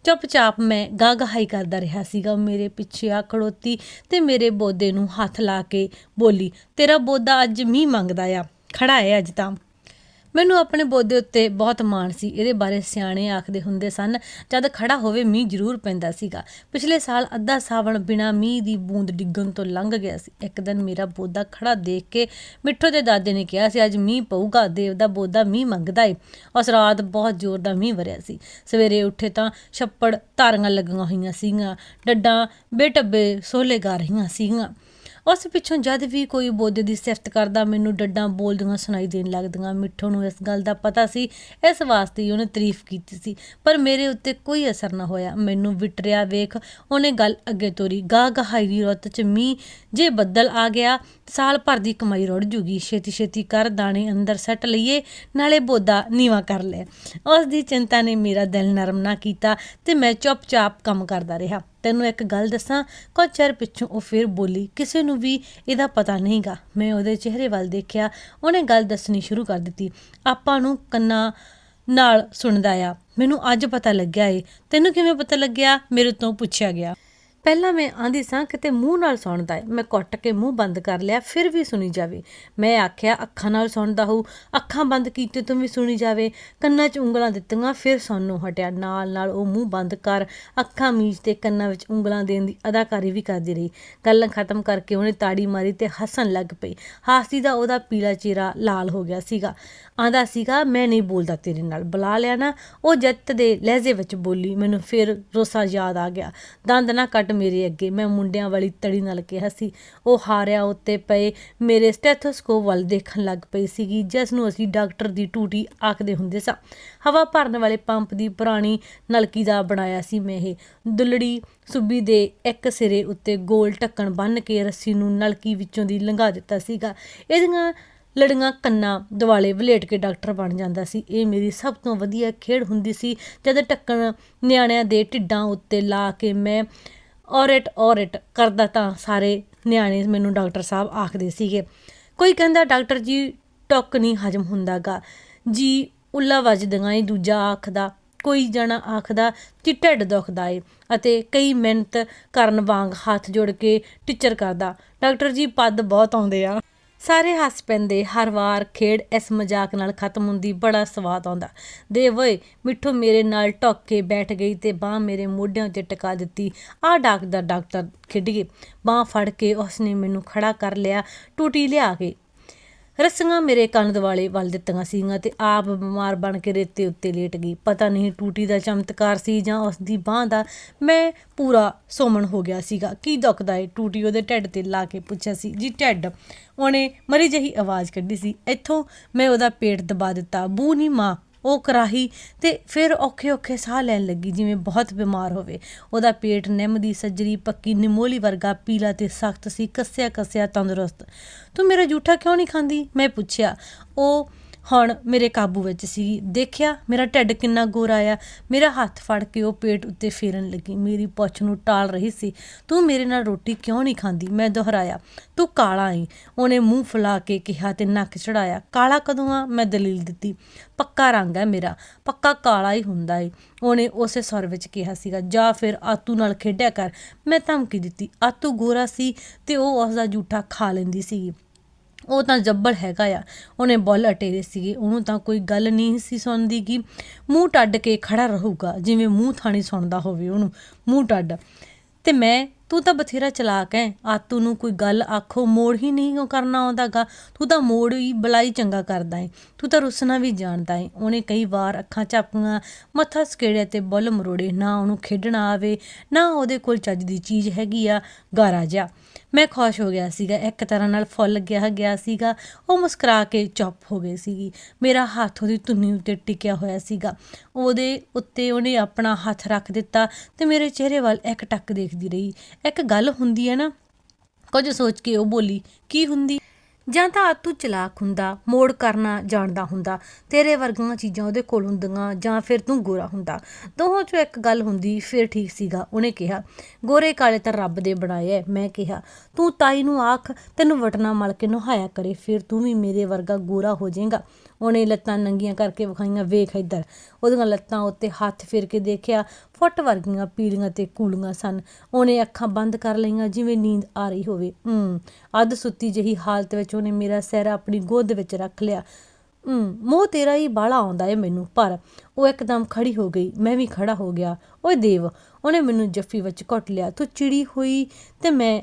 ਚੁੱਪਚਾਪ ਮੈਂ ਗਾਗਹਾਈ ਕਰਦਾ ਰਿਹਾ ਸੀਗਾ। ਮੇਰੇ ਪਿੱਛੇ ਆ ਖੜੋਤੀ ਤੇ ਮੇਰੇ ਬੋਦੇ ਨੂੰ ਹੱਥ ਲਾ ਕੇ ਬੋਲੀ, ਤੇਰਾ ਬੋਦਾ ਅੱਜ ਮੀਂਹ ਮੰਗਦਾ ਆ। ਖੜਾ ਹੈ ਅੱਜ ਤਾਂ। ਮੈਨੂੰ ਆਪਣੇ ਬੋਦੇ ਉੱਤੇ ਬਹੁਤ ਮਾਣ ਸੀ। ਇਹਦੇ ਬਾਰੇ ਸਿਆਣੇ ਆਖਦੇ ਹੁੰਦੇ ਸਨ, ਜਦ ਖੜਾ ਹੋਵੇ ਮੀਂਹ ਜ਼ਰੂਰ ਪੈਂਦਾ ਸੀਗਾ। ਪਿਛਲੇ ਸਾਲ ਅੱਧਾ ਸਾਵਣ ਬਿਨਾ ਮੀਂਹ ਦੀ ਬੂੰਦ ਡਿੱਗਣ ਤੋਂ ਲੰਘ ਗਿਆ ਸੀ। ਇੱਕ ਦਿਨ ਮੇਰਾ ਬੋਦਾ ਖੜਾ ਦੇਖ ਕੇ ਮਿੱਠੋ ਦੇ ਦਾਦੇ ਨੇ ਕਿਹਾ ਸੀ, ਅੱਜ ਮੀਂਹ ਪਊਗਾ, ਦੇਵ ਦਾ ਬੋਦਾ ਮੀਂਹ ਮੰਗਦਾ ਏ। ਉਸ ਰਾਤ ਬਹੁਤ ਜ਼ੋਰ ਦਾ ਮੀਂਹ ਵਰਿਆ ਸੀ। ਸਵੇਰੇ ਉੱਠੇ ਤਾਂ ਛੱਪੜ ਧਾਰੀਆਂ ਲੱਗੀਆਂ ਹੋਈਆਂ ਸੀਗੀਆਂ, ਡੱਡਾਂ ਬੇਟੱਬੇ ਸੋਲੇ ਗਾ ਰਹੀਆਂ ਸੀਗੀਆਂ। ਉਸ ਪਿੱਛੋਂ ਜਦ ਵੀ ਕੋਈ ਬੋਦੇ ਦੀ ਸਿਫਤ ਕਰਦਾ, ਮੈਨੂੰ ਡੱਡਾਂ ਬੋਲਦੀਆਂ, ਸੁਣਾਈ ਦੇਣ ਲੱਗਦੀਆਂ। ਮਿੱਠੋ ਨੂੰ ਇਸ ਗੱਲ ਦਾ ਪਤਾ ਸੀ, ਇਸ ਵਾਸਤੇ ਹੀ ਉਹਨੇ ਤਾਰੀਫ ਕੀਤੀ ਸੀ। ਪਰ ਮੇਰੇ ਉੱਤੇ ਕੋਈ ਅਸਰ ਨਾ ਹੋਇਆ। ਮੈਨੂੰ ਵਿਟਰਿਆ, ਵੇਖ, ਉਹਨੇ ਗੱਲ ਅੱਗੇ ਤੋਰੀ। ਗਾਹ ਗਹਾਈ ਦੀ ਰੁੱਤ ਚ ਮੀਂਹ ਜੇ ਬੱਦਲ ਆ ਗਿਆ ਸਾਲ ਭਰ ਦੀ ਕਮਾਈ ਰੁੜ ਜੂਗੀ। ਛੇਤੀ ਛੇਤੀ ਕਰ ਦਾਣੇ ਅੰਦਰ ਸੱਟ ਲਈਏ, ਨਾਲੇ ਬੋਦਾ ਨੀਵਾ ਕਰ ਲੈ। ਉਸ ਦੀ ਚਿੰਤਾ ਨੇ ਮੇਰਾ ਦਿਲ ਨਰਮ ਨਾ ਕੀਤਾ ਤੇ ਮੈਂ ਚੁੱਪਚਾਪ ਕੰਮ ਕਰਦਾ ਰਿਹਾ। ਤੈਨੂੰ ਇੱਕ ਗੱਲ ਦੱਸਾਂ, ਕੁਝ ਚਿਰ ਪਿੱਛੋਂ ਉਹ ਫਿਰ ਬੋਲੀ, ਕਿਸੇ ਨੂੰ ਵੀ ਇਹਦਾ ਪਤਾ ਨਹੀਂਗਾ। ਮੈਂ ਉਹਦੇ ਚਿਹਰੇ ਵੱਲ ਦੇਖਿਆ, ਉਹਨੇ ਗੱਲ ਦੱਸਣੀ ਸ਼ੁਰੂ ਕਰ ਦਿੱਤੀ। ਆਪਾਂ ਨੂੰ ਕੰਨਾਂ ਨਾਲ ਸੁਣਦਾ ਆ। ਮੈਨੂੰ ਅੱਜ ਪਤਾ ਲੱਗਿਆ ਏ। ਤੈਨੂੰ ਕਿਵੇਂ ਪਤਾ ਲੱਗਿਆ? ਮੇਰੇ ਤੋਂ ਪੁੱਛਿਆ ਗਿਆ। ਪਹਿਲਾਂ ਮੈਂ ਆਂਦੀ ਸਾਂ, ਕਿਤੇ ਮੂੰਹ ਨਾਲ ਸੁਣਦਾ ਹੈ ਮੈਂ ਕੁੱਟ ਕੇ ਮੂੰਹ ਬੰਦ ਕਰ ਲਿਆ, ਫਿਰ ਵੀ ਸੁਣੀ ਜਾਵੇ। ਮੈਂ ਆਖਿਆ, ਅੱਖਾਂ ਨਾਲ ਸੁਣਦਾ ਹੋਊ, ਅੱਖਾਂ ਬੰਦ ਕੀਤੇ ਤੋਂ ਵੀ ਸੁਣੀ ਜਾਵੇ। ਕੰਨਾਂ 'ਚ ਉਂਗਲਾਂ ਦਿੱਤੀਆਂ, ਫਿਰ ਸੁਣਨੋਂ ਹਟਿਆ। ਨਾਲ ਨਾਲ ਉਹ ਮੂੰਹ ਬੰਦ ਕਰ ਅੱਖਾਂ ਮੀਚ ਤੇ ਕੰਨਾਂ ਵਿੱਚ ਉਂਗਲਾਂ ਦੇਣ ਦੀ ਅਦਾਕਾਰੀ ਵੀ ਕਰਦੀ ਰਹੀ। ਗੱਲ ਖਤਮ ਕਰਕੇ ਉਹਨੇ ਤਾੜੀ ਮਾਰੀ ਤੇ ਹੱਸਣ ਲੱਗ ਪਈ। ਹਾਸੀ ਦਾ ਉਹਦਾ ਪੀਲਾ ਚਿਹਰਾ ਲਾਲ ਹੋ ਗਿਆ ਸੀਗਾ। ਆਂਦਾ ਸੀਗਾ, ਮੈਂ ਨਹੀਂ ਬੋਲਦਾ ਤੇਰੇ ਨਾਲ। ਬੁਲਾ ਲਿਆ ਨਾ। ਉਹ ਜਿੱਤ ਦੇ ਲਹਿਜੇ ਵਿੱਚ ਬੋਲੀ। ਮੈਨੂੰ ਫਿਰ ਰੋਸਾ ਯਾਦ ਆ ਗਿਆ। ਦੰਦ ਨਾ ਕੱਟ ਮੇਰੇ ਅੱਗੇ, ਮੈਂ ਮੁੰਡਿਆਂ ਵਾਲੀ ਤੜੀ ਨਾਲ ਕਿਹਾ ਸੀ, ਉਹ ਹਾਰਿਆ ਉੱਤੇ ਪਏ, ਮੇਰੇ ਸਟੈਥੋਸਕੋਪ ਵੱਲ ਦੇਖਣ ਲੱਗ ਪਈ ਸੀਗੀ, ਜਿਸ ਨੂੰ ਅਸੀਂ ਡਾਕਟਰ ਦੀ ਟੂਟੀ ਆਖਦੇ ਹੁੰਦੇ ਸਾਂ। ਹਵਾ ਭਰਨ ਵਾਲੇ ਪੰਪ ਦੀ ਪੁਰਾਣੀ ਨਲਕੀ ਦਾ ਬਣਾਇਆ ਸੀ ਮੈਂ ਇਹ। ਦੁੱਲੜੀ ਸੁੱਬੀ ਦੇ ਇੱਕ ਸਿਰੇ ਉੱਤੇ ਗੋਲ ਢੱਕਣ ਬੰਨ੍ਹ ਕੇ ਰੱਸੀ ਨੂੰ ਨਲਕੀ ਵਿੱਚੋਂ ਦੀ ਲੰਘਾ ਦਿੱਤਾ ਸੀਗਾ। ਇਹਦੀਆਂ ਲੜੀਆਂ ਕੰਨਾਂ ਦਿਵਾਲੇ ਵਲੇਟ ਕੇ ਡਾਕਟਰ ਬਣ ਜਾਂਦਾ ਸੀ। ਇਹ ਮੇਰੀ ਸਭ ਤੋਂ ਵਧੀਆ ਖੇਡ ਹੁੰਦੀ ਸੀ, ਜਦ ਢੱਕਣ ਨਿਆਣਿਆਂ ਦੇ ਢਿੱਡਾਂ ਉੱਤੇ ਲਾ ਕੇ ਮੈਂ ਔਰਟ ਔਰਟ ਕਰਦਾ ਤਾਂ ਸਾਰੇ ਨਿਆਣੇ ਮੈਨੂੰ ਡਾਕਟਰ ਸਾਹਿਬ ਆਖਦੇ ਸੀਗੇ। ਕੋਈ ਕਹਿੰਦਾ ਡਾਕਟਰ ਜੀ, ਟੁੱਕ ਨਹੀਂ ਹਜਮ ਹੁੰਦਾਗਾ। ਜੀ ਉੱਲਾ ਵੱਜਦੀਆਂ ਏ, ਦੂਜਾ ਆਖਦਾ, ਕੋਈ ਜਣਾ ਆਖਦਾ ਕਿ ਢਿੱਡ ਦੁਖਦਾ ਏ ਅਤੇ ਕਈ ਮਿਹਨਤ ਕਰਨ ਵਾਂਗ ਹੱਥ ਜੋੜ ਕੇ ਟੀਚਰ ਕਰਦਾ। ਡਾਕਟਰ ਜੀ, ਪਦ ਬਹੁਤ ਆਉਂਦੇ ਆ। ਸਾਰੇ ਹੱਸ ਪੈਂਦੇ, ਹਰ ਵਾਰ ਖੇਡ ਇਸ ਮਜ਼ਾਕ ਨਾਲ ਖਤਮ ਹੁੰਦੀ, ਬੜਾ ਸਵਾਦ ਆਉਂਦਾ। ਦੇ ਓਏ, ਮਿੱਠੂ ਮੇਰੇ ਨਾਲ ਟੱਕ ਕੇ ਬੈਠ ਗਈ ਤੇ ਬਾਹ ਮੇਰੇ ਮੋਢਿਆਂ ਉੱਤੇ ਟਿਕਾ ਦਿੱਤੀ। ਆਹ ਡਾਕਟਰ ਡਾਕਟਰ ਖਿੱਡੀਏ ਬਾਹ ਫੜ ਕੇ ਉਸਨੇ ਮੈਨੂੰ ਖੜਾ ਕਰ ਲਿਆ, ਟੂਟੀ ਲਿਆ ਕੇ। ਰੱਸੀਆਂ ਮੇਰੇ ਕੰਨ ਦਿਵਾਲੇ ਵੱਲ ਦਿੱਤੀਆਂ ਸੀਗੀਆਂ ਤੇ ਆਪ ਬਿਮਾਰ ਬਣ ਕੇ ਰੇਤੇ ਉੱਤੇ ਲੇਟ ਗਈ। ਪਤਾ ਨਹੀਂ ਟੂਟੀ ਦਾ ਚਮਤਕਾਰ ਸੀ ਜਾਂ ਉਸ ਦੀ ਬਾਹ ਦਾ ਮੈਂ ਪੂਰਾ ਸੋਮਣ ਹੋ ਗਿਆ ਸੀਗਾ। ਕੀ ਦੁਖਦਾ ਏ? ਟੂਟੀ ਉਹਦੇ ਢਿੱਡ ਤੇ ਲਾ ਕੇ ਪੁੱਛਿਆ ਸੀ। ਜੀ ਢਿੱਡ, ਉਹਨੇ ਮਰੀ ਜਹੀ ਆਵਾਜ਼ ਕੱਢੀ ਸੀ। ਇੱਥੋਂ ਮੈਂ ਉਹਦਾ ਪੇਟ ਦਬਾ ਦਿੱਤਾ। ਬੂ ਨਹੀਂ ਮਾਂ ਉਹ ਕਰਾਹੀ ਤੇ ਫਿਰ ਔਖੇ ਔਖੇ ਸਾਹ ਲੈਣ ਲੱਗੀ, ਜਿਵੇਂ ਬਹੁਤ ਬਿਮਾਰ ਹੋਵੇ। ਉਹਦਾ ਪੇਟ ਨਿੰਮ ਦੀ ਸੱਜਰੀ, ਪੱਕੀ ਨਿਮੋਲੀ ਵਰਗਾ ਪੀਲਾ ਤੇ ਸਖਤ ਸੀ ਕੱਸਿਆ ਕੱਸਿਆ ਤੰਦਰੁਸਤ। ਤੂੰ ਮੇਰਾ ਜੂਠਾ ਕਿਉਂ ਨਹੀਂ ਖਾਂਦੀ? ਮੈਂ ਪੁੱਛਿਆ। ਉਹ ਹੁਣ ਮੇਰੇ ਕਾਬੂ ਵਿੱਚ ਸੀ। ਦੇਖਿਆ, ਮੇਰਾ ਢਿੱਡ ਕਿੰਨਾ ਗੋਰਾ ਆ ਮੇਰਾ ਹੱਥ ਫੜ ਕੇ ਉਹ ਪੇਟ ਉੱਤੇ ਫੇਰਨ ਲੱਗੀ। ਮੇਰੀ ਪੁੱਛ ਨੂੰ ਟਾਲ ਰਹੀ ਸੀ, ਤੂੰ ਮੇਰੇ ਨਾਲ ਰੋਟੀ ਕਿਉਂ ਨਹੀਂ ਖਾਂਦੀ? ਮੈਂ ਦੁਹਰਾਇਆ, ਤੂੰ ਕਾਲਾ ਏ ਉਹਨੇ ਮੂੰਹ ਫੁਲਾ ਕੇ ਕਿਹਾ ਤੇ ਨੱਕ ਚੜਾਇਆ, ਕਾਲਾ ਕਦੋਂ ਆ? ਮੈਂ ਦਲੀਲ ਦਿੱਤੀ, ਪੱਕਾ ਰੰਗ ਹੈ ਮੇਰਾ, ਪੱਕਾ ਕਾਲਾ ਹੀ ਹੁੰਦਾ ਏ। ਉਹਨੇ ਉਸੇ ਸੁਰ ਵਿੱਚ ਕਿਹਾ ਸੀਗਾ, ਜਾਂ ਫਿਰ ਆਤੂ ਨਾਲ ਖੇਡਿਆ ਕਰ। ਮੈਂ ਧਮਕੀ ਦਿੱਤੀ, ਆਤੂ ਗੋਰਾ ਸੀ? ਤੇ ਉਹ ਉਸ ਦਾ ਜੂਠਾ ਖਾ ਲੈਂਦੀ ਸੀ ਉਹ ਤਾਂ ਜੱਬਲ ਹੈਗਾ ਆ। ਉਹਨੇ ਬੁੱਲ ਅਟੇਰੇ ਸੀਗੇ। ਉਹਨੂੰ ਤਾਂ ਕੋਈ ਗੱਲ ਨਹੀਂ ਸੀ ਸੁਣਦੀ ਕਿ ਮੂੰਹ ਟੱਡ ਕੇ ਖੜਾ ਰਹੂਗਾ। ਜਿਵੇਂ ਮੂੰਹ ਥਾਣੀ ਸੁਣਦਾ ਹੋਵੇ ਉਹਨੂੰ। ਮੂੰਹ ਟੱਡ। ਤੇ ਮੈਂ, ਤੂੰ ਤਾਂ ਬਥੇਰਾ ਚਲਾਕ ਐ। ਆਤੂ ਨੂੰ ਕੋਈ ਗੱਲ ਆਖੋ, ਮੋੜ ਹੀ ਨਹੀਂ ਉਹ ਕਰਨਾ ਆਉਂਦਾਗਾ। ਤੂੰ ਤਾਂ ਮੋੜ ਹੀ ਬਲਾਈ ਚੰਗਾ ਕਰਦਾ ਏ। ਤੂੰ ਤਾਂ ਰੁੱਸਣਾ ਵੀ ਜਾਣਦਾ ਏ। ਉਹਨੇ ਕਈ ਵਾਰ ਅੱਖਾਂ ਝਾਪੀਆਂ ਮੱਥਾ ਸਕੇੜਿਆ ਤੇ ਬੁੱਲ ਮਰੋੜੇ, ਨਾ ਉਹਨੂੰ ਖੇਡਣਾ ਆਵੇ, ਨਾ ਉਹਦੇ ਕੋਲ ਚੱਜ ਦੀ ਚੀਜ਼ ਹੈਗੀ ਆ, ਗਾਰਾ ਜਿਹਾ। ਮੈਂ ਖੁਸ਼ ਹੋ ਗਿਆ ਸੀਗਾ, ਇੱਕ ਤਰ੍ਹਾਂ ਨਾਲ ਫੁੱਲ ਗਿਆ ਗਿਆ ਸੀਗਾ, ਉਹ ਮੁਸਕਰਾ ਕੇ ਚੁੱਪ ਹੋ ਗਈ ਸੀਗੀ। ਮੇਰਾ ਹੱਥ ਉਹਦੀ ਧੁੰਨੀ ਉੱਤੇ ਟਿਕਿਆ ਹੋਇਆ ਸੀਗਾ। ਉਹਦੇ ਉੱਤੇ ਉਹਨੇ ਆਪਣਾ ਹੱਥ ਰੱਖ ਦਿੱਤਾ ਤੇ ਮੇਰੇ ਚਿਹਰੇ ਵੱਲ ਇੱਕ ਟੱਕ ਦੇਖਦੀ ਰਹੀ। ਇੱਕ ਗੱਲ ਹੁੰਦੀ ਹੈ ਨਾ, ਕੁਝ ਸੋਚ ਕੇ ਉਹ ਬੋਲੀ, ਕੀ ਹੁੰਦੀ? ਜਾਂ ਤਾਂ ਤੂੰ ਚਲਾਕ ਹੁੰਦਾ, ਮੋੜ ਕਰਨਾ ਜਾਣਦਾ ਹੁੰਦਾ, ਤੇਰੇ ਵਰਗੀਆਂ ਚੀਜ਼ਾਂ ਉਹਦੇ ਕੋਲ ਹੁੰਦੀਆਂ ਜਾਂ ਫਿਰ ਤੂੰ ਗੋਰਾ ਹੁੰਦਾ। ਦੋਹਾਂ ਚੋਂ ਇੱਕ ਗੱਲ ਹੁੰਦੀ, ਫਿਰ ਠੀਕ ਸੀਗਾ, ਉਹਨੇ ਕਿਹਾ, ਗੋਰੇ ਕਾਲੇ ਤਾਂ ਰੱਬ ਦੇ ਬਣਾਏ ਐ। ਮੈਂ ਕਿਹਾ, ਤੂੰ ਤਾਈ ਨੂੰ ਆਖ, ਤੈਨੂੰ ਵਟਣਾ ਮਲ ਕੇ ਨਹਾਇਆ ਕਰੇ, ਫਿਰ ਤੂੰ ਵੀ ਮੇਰੇ ਵਰਗਾ ਗੋਰਾ ਹੋ ਜਾਏਗਾ। ਉਹਨੇ ਲੱਤਾਂ ਨੰਗੀਆਂ ਕਰਕੇ ਵਿਖਾਈਆਂ, ਵੇਖ ਇੱਧਰ। ਉਹਦੀਆਂ ਲੱਤਾਂ ਉੱਤੇ ਹੱਥ ਫੇਰ ਕੇ ਦੇਖਿਆ, ਫੁੱਟ ਵਰਗੀਆਂ ਪੀਲੀਆਂ ਤੇ ਕੂਲੀਆਂ ਸਨ। ਉਹਨੇ ਅੱਖਾਂ ਬੰਦ ਕਰ ਲਈਆਂ, ਜਿਵੇਂ ਨੀਂਦ ਆ ਰਹੀ ਹੋਵੇ। ਹੂੰ, ਅੱਧ ਸੁੱਤੀ ਜਿਹੀ ਹਾਲਤ ਵਿੱਚ ਉਹਨੇ ਮੇਰਾ ਸਿਰ ਆਪਣੀ ਗੋਦ ਵਿੱਚ ਰੱਖ ਲਿਆ। ਹੂੰ, ਮੋਹ ਤੇਰਾ ਹੀ ਬਾਲਾ ਆਉਂਦਾ ਏ ਮੈਨੂੰ, ਪਰ ਉਹ ਇੱਕਦਮ ਖੜੀ ਹੋ ਗਈ, ਮੈਂ ਵੀ ਖੜਾ ਹੋ ਗਿਆ। ਓਏ ਦੇਵ, ਉਹਨੇ ਮੈਨੂੰ ਜੱਫੀ ਵਿੱਚ ਘੁੱਟ ਲਿਆ, ਤੂੰ ਚਿੜੀ ਹੋਈ ਤੇ ਮੈਂ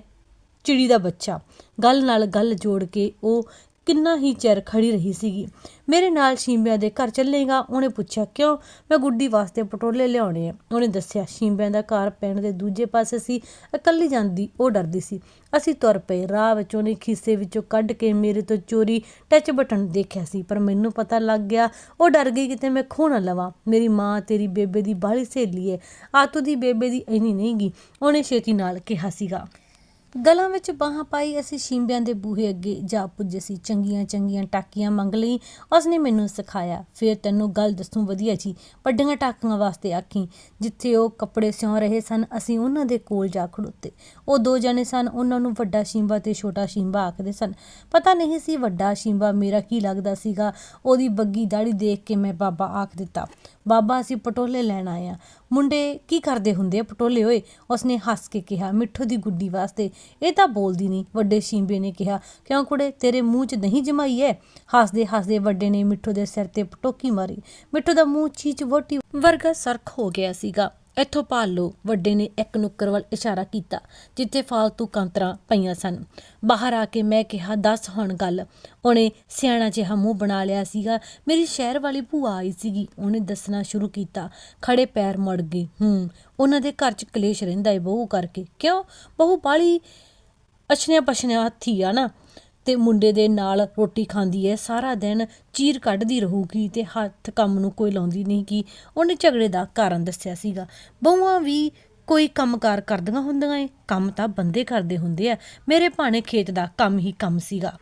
ਚਿੜੀ ਦਾ ਬੱਚਾ। ਗੱਲ ਨਾਲ ਗੱਲ ਜੋੜ ਕੇ ਉਹ ਕਿੰਨਾ ਹੀ ਚਿਰ ਖੜੀ ਰਹੀ ਸੀਗੀ। ਮੇਰੇ ਨਾਲ ਸ਼ੀਂਬਿਆਂ ਦੇ ਘਰ ਚੱਲੇਗਾ, ਉਹਨੇ ਪੁੱਛਿਆ, ਕਿਉਂ? ਮੈਂ ਗੁੱਡੀ ਵਾਸਤੇ ਪਟੋਲੇ ਲਿਆਉਣੇ ਆ। ਉਹਨੇ ਦੱਸਿਆ ਸ਼ੀਂਬਿਆਂ ਦਾ ਘਰ ਪਿੰਡ ਦੇ ਦੂਜੇ ਪਾਸੇ ਸੀ, ਇਕੱਲੀ ਜਾਂਦੀ, ਉਹ ਡਰਦੀ ਸੀ। ਅਸੀਂ ਤੁਰ ਪਏ, ਰਾਹ ਵਿੱਚ ਉਹਨੇ ਖੀਸੇ ਵਿੱਚੋਂ ਕੱਢ ਕੇ ਮੇਰੇ ਤੋਂ ਚੋਰੀ ਟੱਚ ਬਟਨ ਦੇਖਿਆ ਸੀ, ਪਰ ਮੈਨੂੰ ਪਤਾ ਲੱਗ ਗਿਆ, ਉਹ ਡਰ ਗਈ ਕਿਤੇ ਮੈਂ ਖੋਹ ਨਾ ਲਵਾਂ। ਮੇਰੀ ਮਾਂ ਤੇਰੀ ਬੇਬੇ ਦੀ ਬਾਹਲੀ ਸਹੇਲੀ ਹੈ ਆਤੂ ਦੀ ਬੇਬੇ ਦੀ ਇੰਨੀ ਨਹੀਂਗੀ, ਉਹਨੇ ਛੇਤੀ ਨਾਲ ਕਿਹਾ ਸੀਗਾ। ਗਲਾਂ ਵਿੱਚ ਬਾਹਾਂ ਪਾਈ ਅਸੀਂ ਸ਼ੀਂਬਿਆਂ ਦੇ ਬੂਹੇ ਅੱਗੇ ਜਾ ਪੁੱਜੇ ਸੀ। ਚੰਗੀਆਂ ਚੰਗੀਆਂ ਟਾਕੀਆਂ ਮੰਗ ਲਈ। ਉਸਨੇ ਮੈਨੂੰ ਸਿਖਾਇਆ। ਫਿਰ ਤੈਨੂੰ ਗੱਲ ਦੱਸੂ ਵਧੀਆ ਜੀ। ਵੱਡੀਆਂ ਟਾਕੀਆਂ ਵਾਸਤੇ ਆਖੀ, ਜਿੱਥੇ ਉਹ ਕੱਪੜੇ ਸਿਉਂ ਰਹੇ ਸਨ, ਅਸੀਂ ਉਹਨਾਂ ਦੇ ਕੋਲ ਜਾ ਖੜੋਤੇ। ਉਹ ਦੋ ਜਣੇ ਸਨ। ਉਹਨਾਂ ਨੂੰ ਵੱਡਾ ਸ਼ੀਂਬਾ ਤੇ ਛੋਟਾ ਸ਼ੀਂਬਾ ਆਖਦੇ ਸਨ। ਪਤਾ ਨਹੀਂ ਸੀ ਵੱਡਾ ਸ਼ੀਂਬਾ ਮੇਰਾ ਕੀ ਲੱਗਦਾ ਸੀਗਾ। ਉਹਦੀ ਬੱਗੀ ਦਾੜੀ ਦੇਖ ਕੇ ਮੈਂ ਬਾਬਾ ਆਖ ਦਿੱਤਾ। ਬਾਬਾ, ਅਸੀਂ ਪਟੋਲੇ ਲੈਣ ਆਏ ਆ। ਮੁੰਡੇ ਕੀ ਕਰਦੇ ਹੁੰਦੇ ਆ? ਪਟੋਲੇ ਹੋਏ ਉਸਨੇ ਹੱਸ ਕੇ ਕਿਹਾ, ਮਿੱਠੂ ਦੀ ਗੁੱਡੀ ਵਾਸਤੇ। ਇਹ ਤਾਂ ਬੋਲਦੀ ਨਹੀਂ ਵੱਡੇ ਸ਼ੀਂਬੇ ਨੇ ਕਿਹਾ। ਕਿਉਂ ਕੁੜੇ, ਤੇਰੇ ਮੂੰਹ 'ਚ ਨਹੀਂ ਜਮਾਈ ਐ? ਹੱਸਦੇ ਹੱਸਦੇ ਵੱਡੇ ਨੇ ਮਿੱਠੂ ਦੇ ਸਿਰ ਤੇ ਪਟੋਕੀ ਮਾਰੀ। ਮਿੱਠੂ ਦਾ ਮੂੰਹ ਚੀਚ ਵੋਟੀ ਵਰਗਾ ਸਰਖ ਹੋ ਗਿਆ ਸੀਗਾ। ਇੱਥੋਂ ਭਾਲ ਲਓ, ਵੱਡੇ ਨੇ ਇੱਕ ਨੁੱਕਰ ਵੱਲ ਇਸ਼ਾਰਾ ਕੀਤਾ, ਜਿੱਥੇ ਫਾਲਤੂ ਕਾਂਤਰਾਂ ਪਈਆਂ ਸਨ। ਬਾਹਰ ਆ ਕੇ ਮੈਂ ਕਿਹਾ, ਦੱਸ ਹੁਣ ਗੱਲ। ਉਹਨੇ ਸਿਆਣਾ ਜਿਹਾ ਮੂੰਹ ਬਣਾ ਲਿਆ ਸੀਗਾ। ਮੇਰੀ ਸ਼ਹਿਰ ਵਾਲੀ ਭੂਆ ਆਈ ਸੀਗੀ। ਉਹਨੇ ਦੱਸਣਾ ਸ਼ੁਰੂ ਕੀਤਾ ਖੜੇ ਪੈਰ ਮੁੜ ਗਏ। ਹੂੰ, ਉਹਨਾਂ ਦੇ ਘਰ 'ਚ ਕਲੇਸ਼ ਰਹਿੰਦਾ ਏ ਬਹੂ ਕਰਕੇ। ਕਿਉਂ? ਬਹੂ ਬਾਲੀ ਅਛਨਿਆ ਪਛਨਿਆ ਹੱਥੀ ਆ ਨਾ। ਤੇ ਮੁੰਡੇ ਦੇ ਨਾਲ ਰੋਟੀ ਖਾਂਦੀ ਹੈ। ਸਾਰਾ ਦਿਨ ਚੀਰ ਕੱਢਦੀ ਰਹੂਗੀ ਤੇ ਹੱਥ ਕੰਮ ਨੂੰ ਕੋਈ ਲਾਉਂਦੀ ਨਹੀਂ ਕੀ ਉਹਨੇ ਝਗੜੇ ਦਾ ਕਾਰਨ ਦੱਸਿਆ ਸੀਗਾ। ਬਹੂਆਂ ਵੀ ਕੋਈ ਕੰਮਕਾਰ ਕਰਦੀਆਂ ਹੁੰਦੀਆਂ ਏ। ਕੰਮ ਤਾਂ ਬੰਦੇ ਕਰਦੇ ਹੁੰਦੇ ਆ। ਮੇਰੇ ਭਾਣੇ ਖੇਤ ਦਾ ਕੰਮ ਹੀ ਕੰਮ ਸੀਗਾ।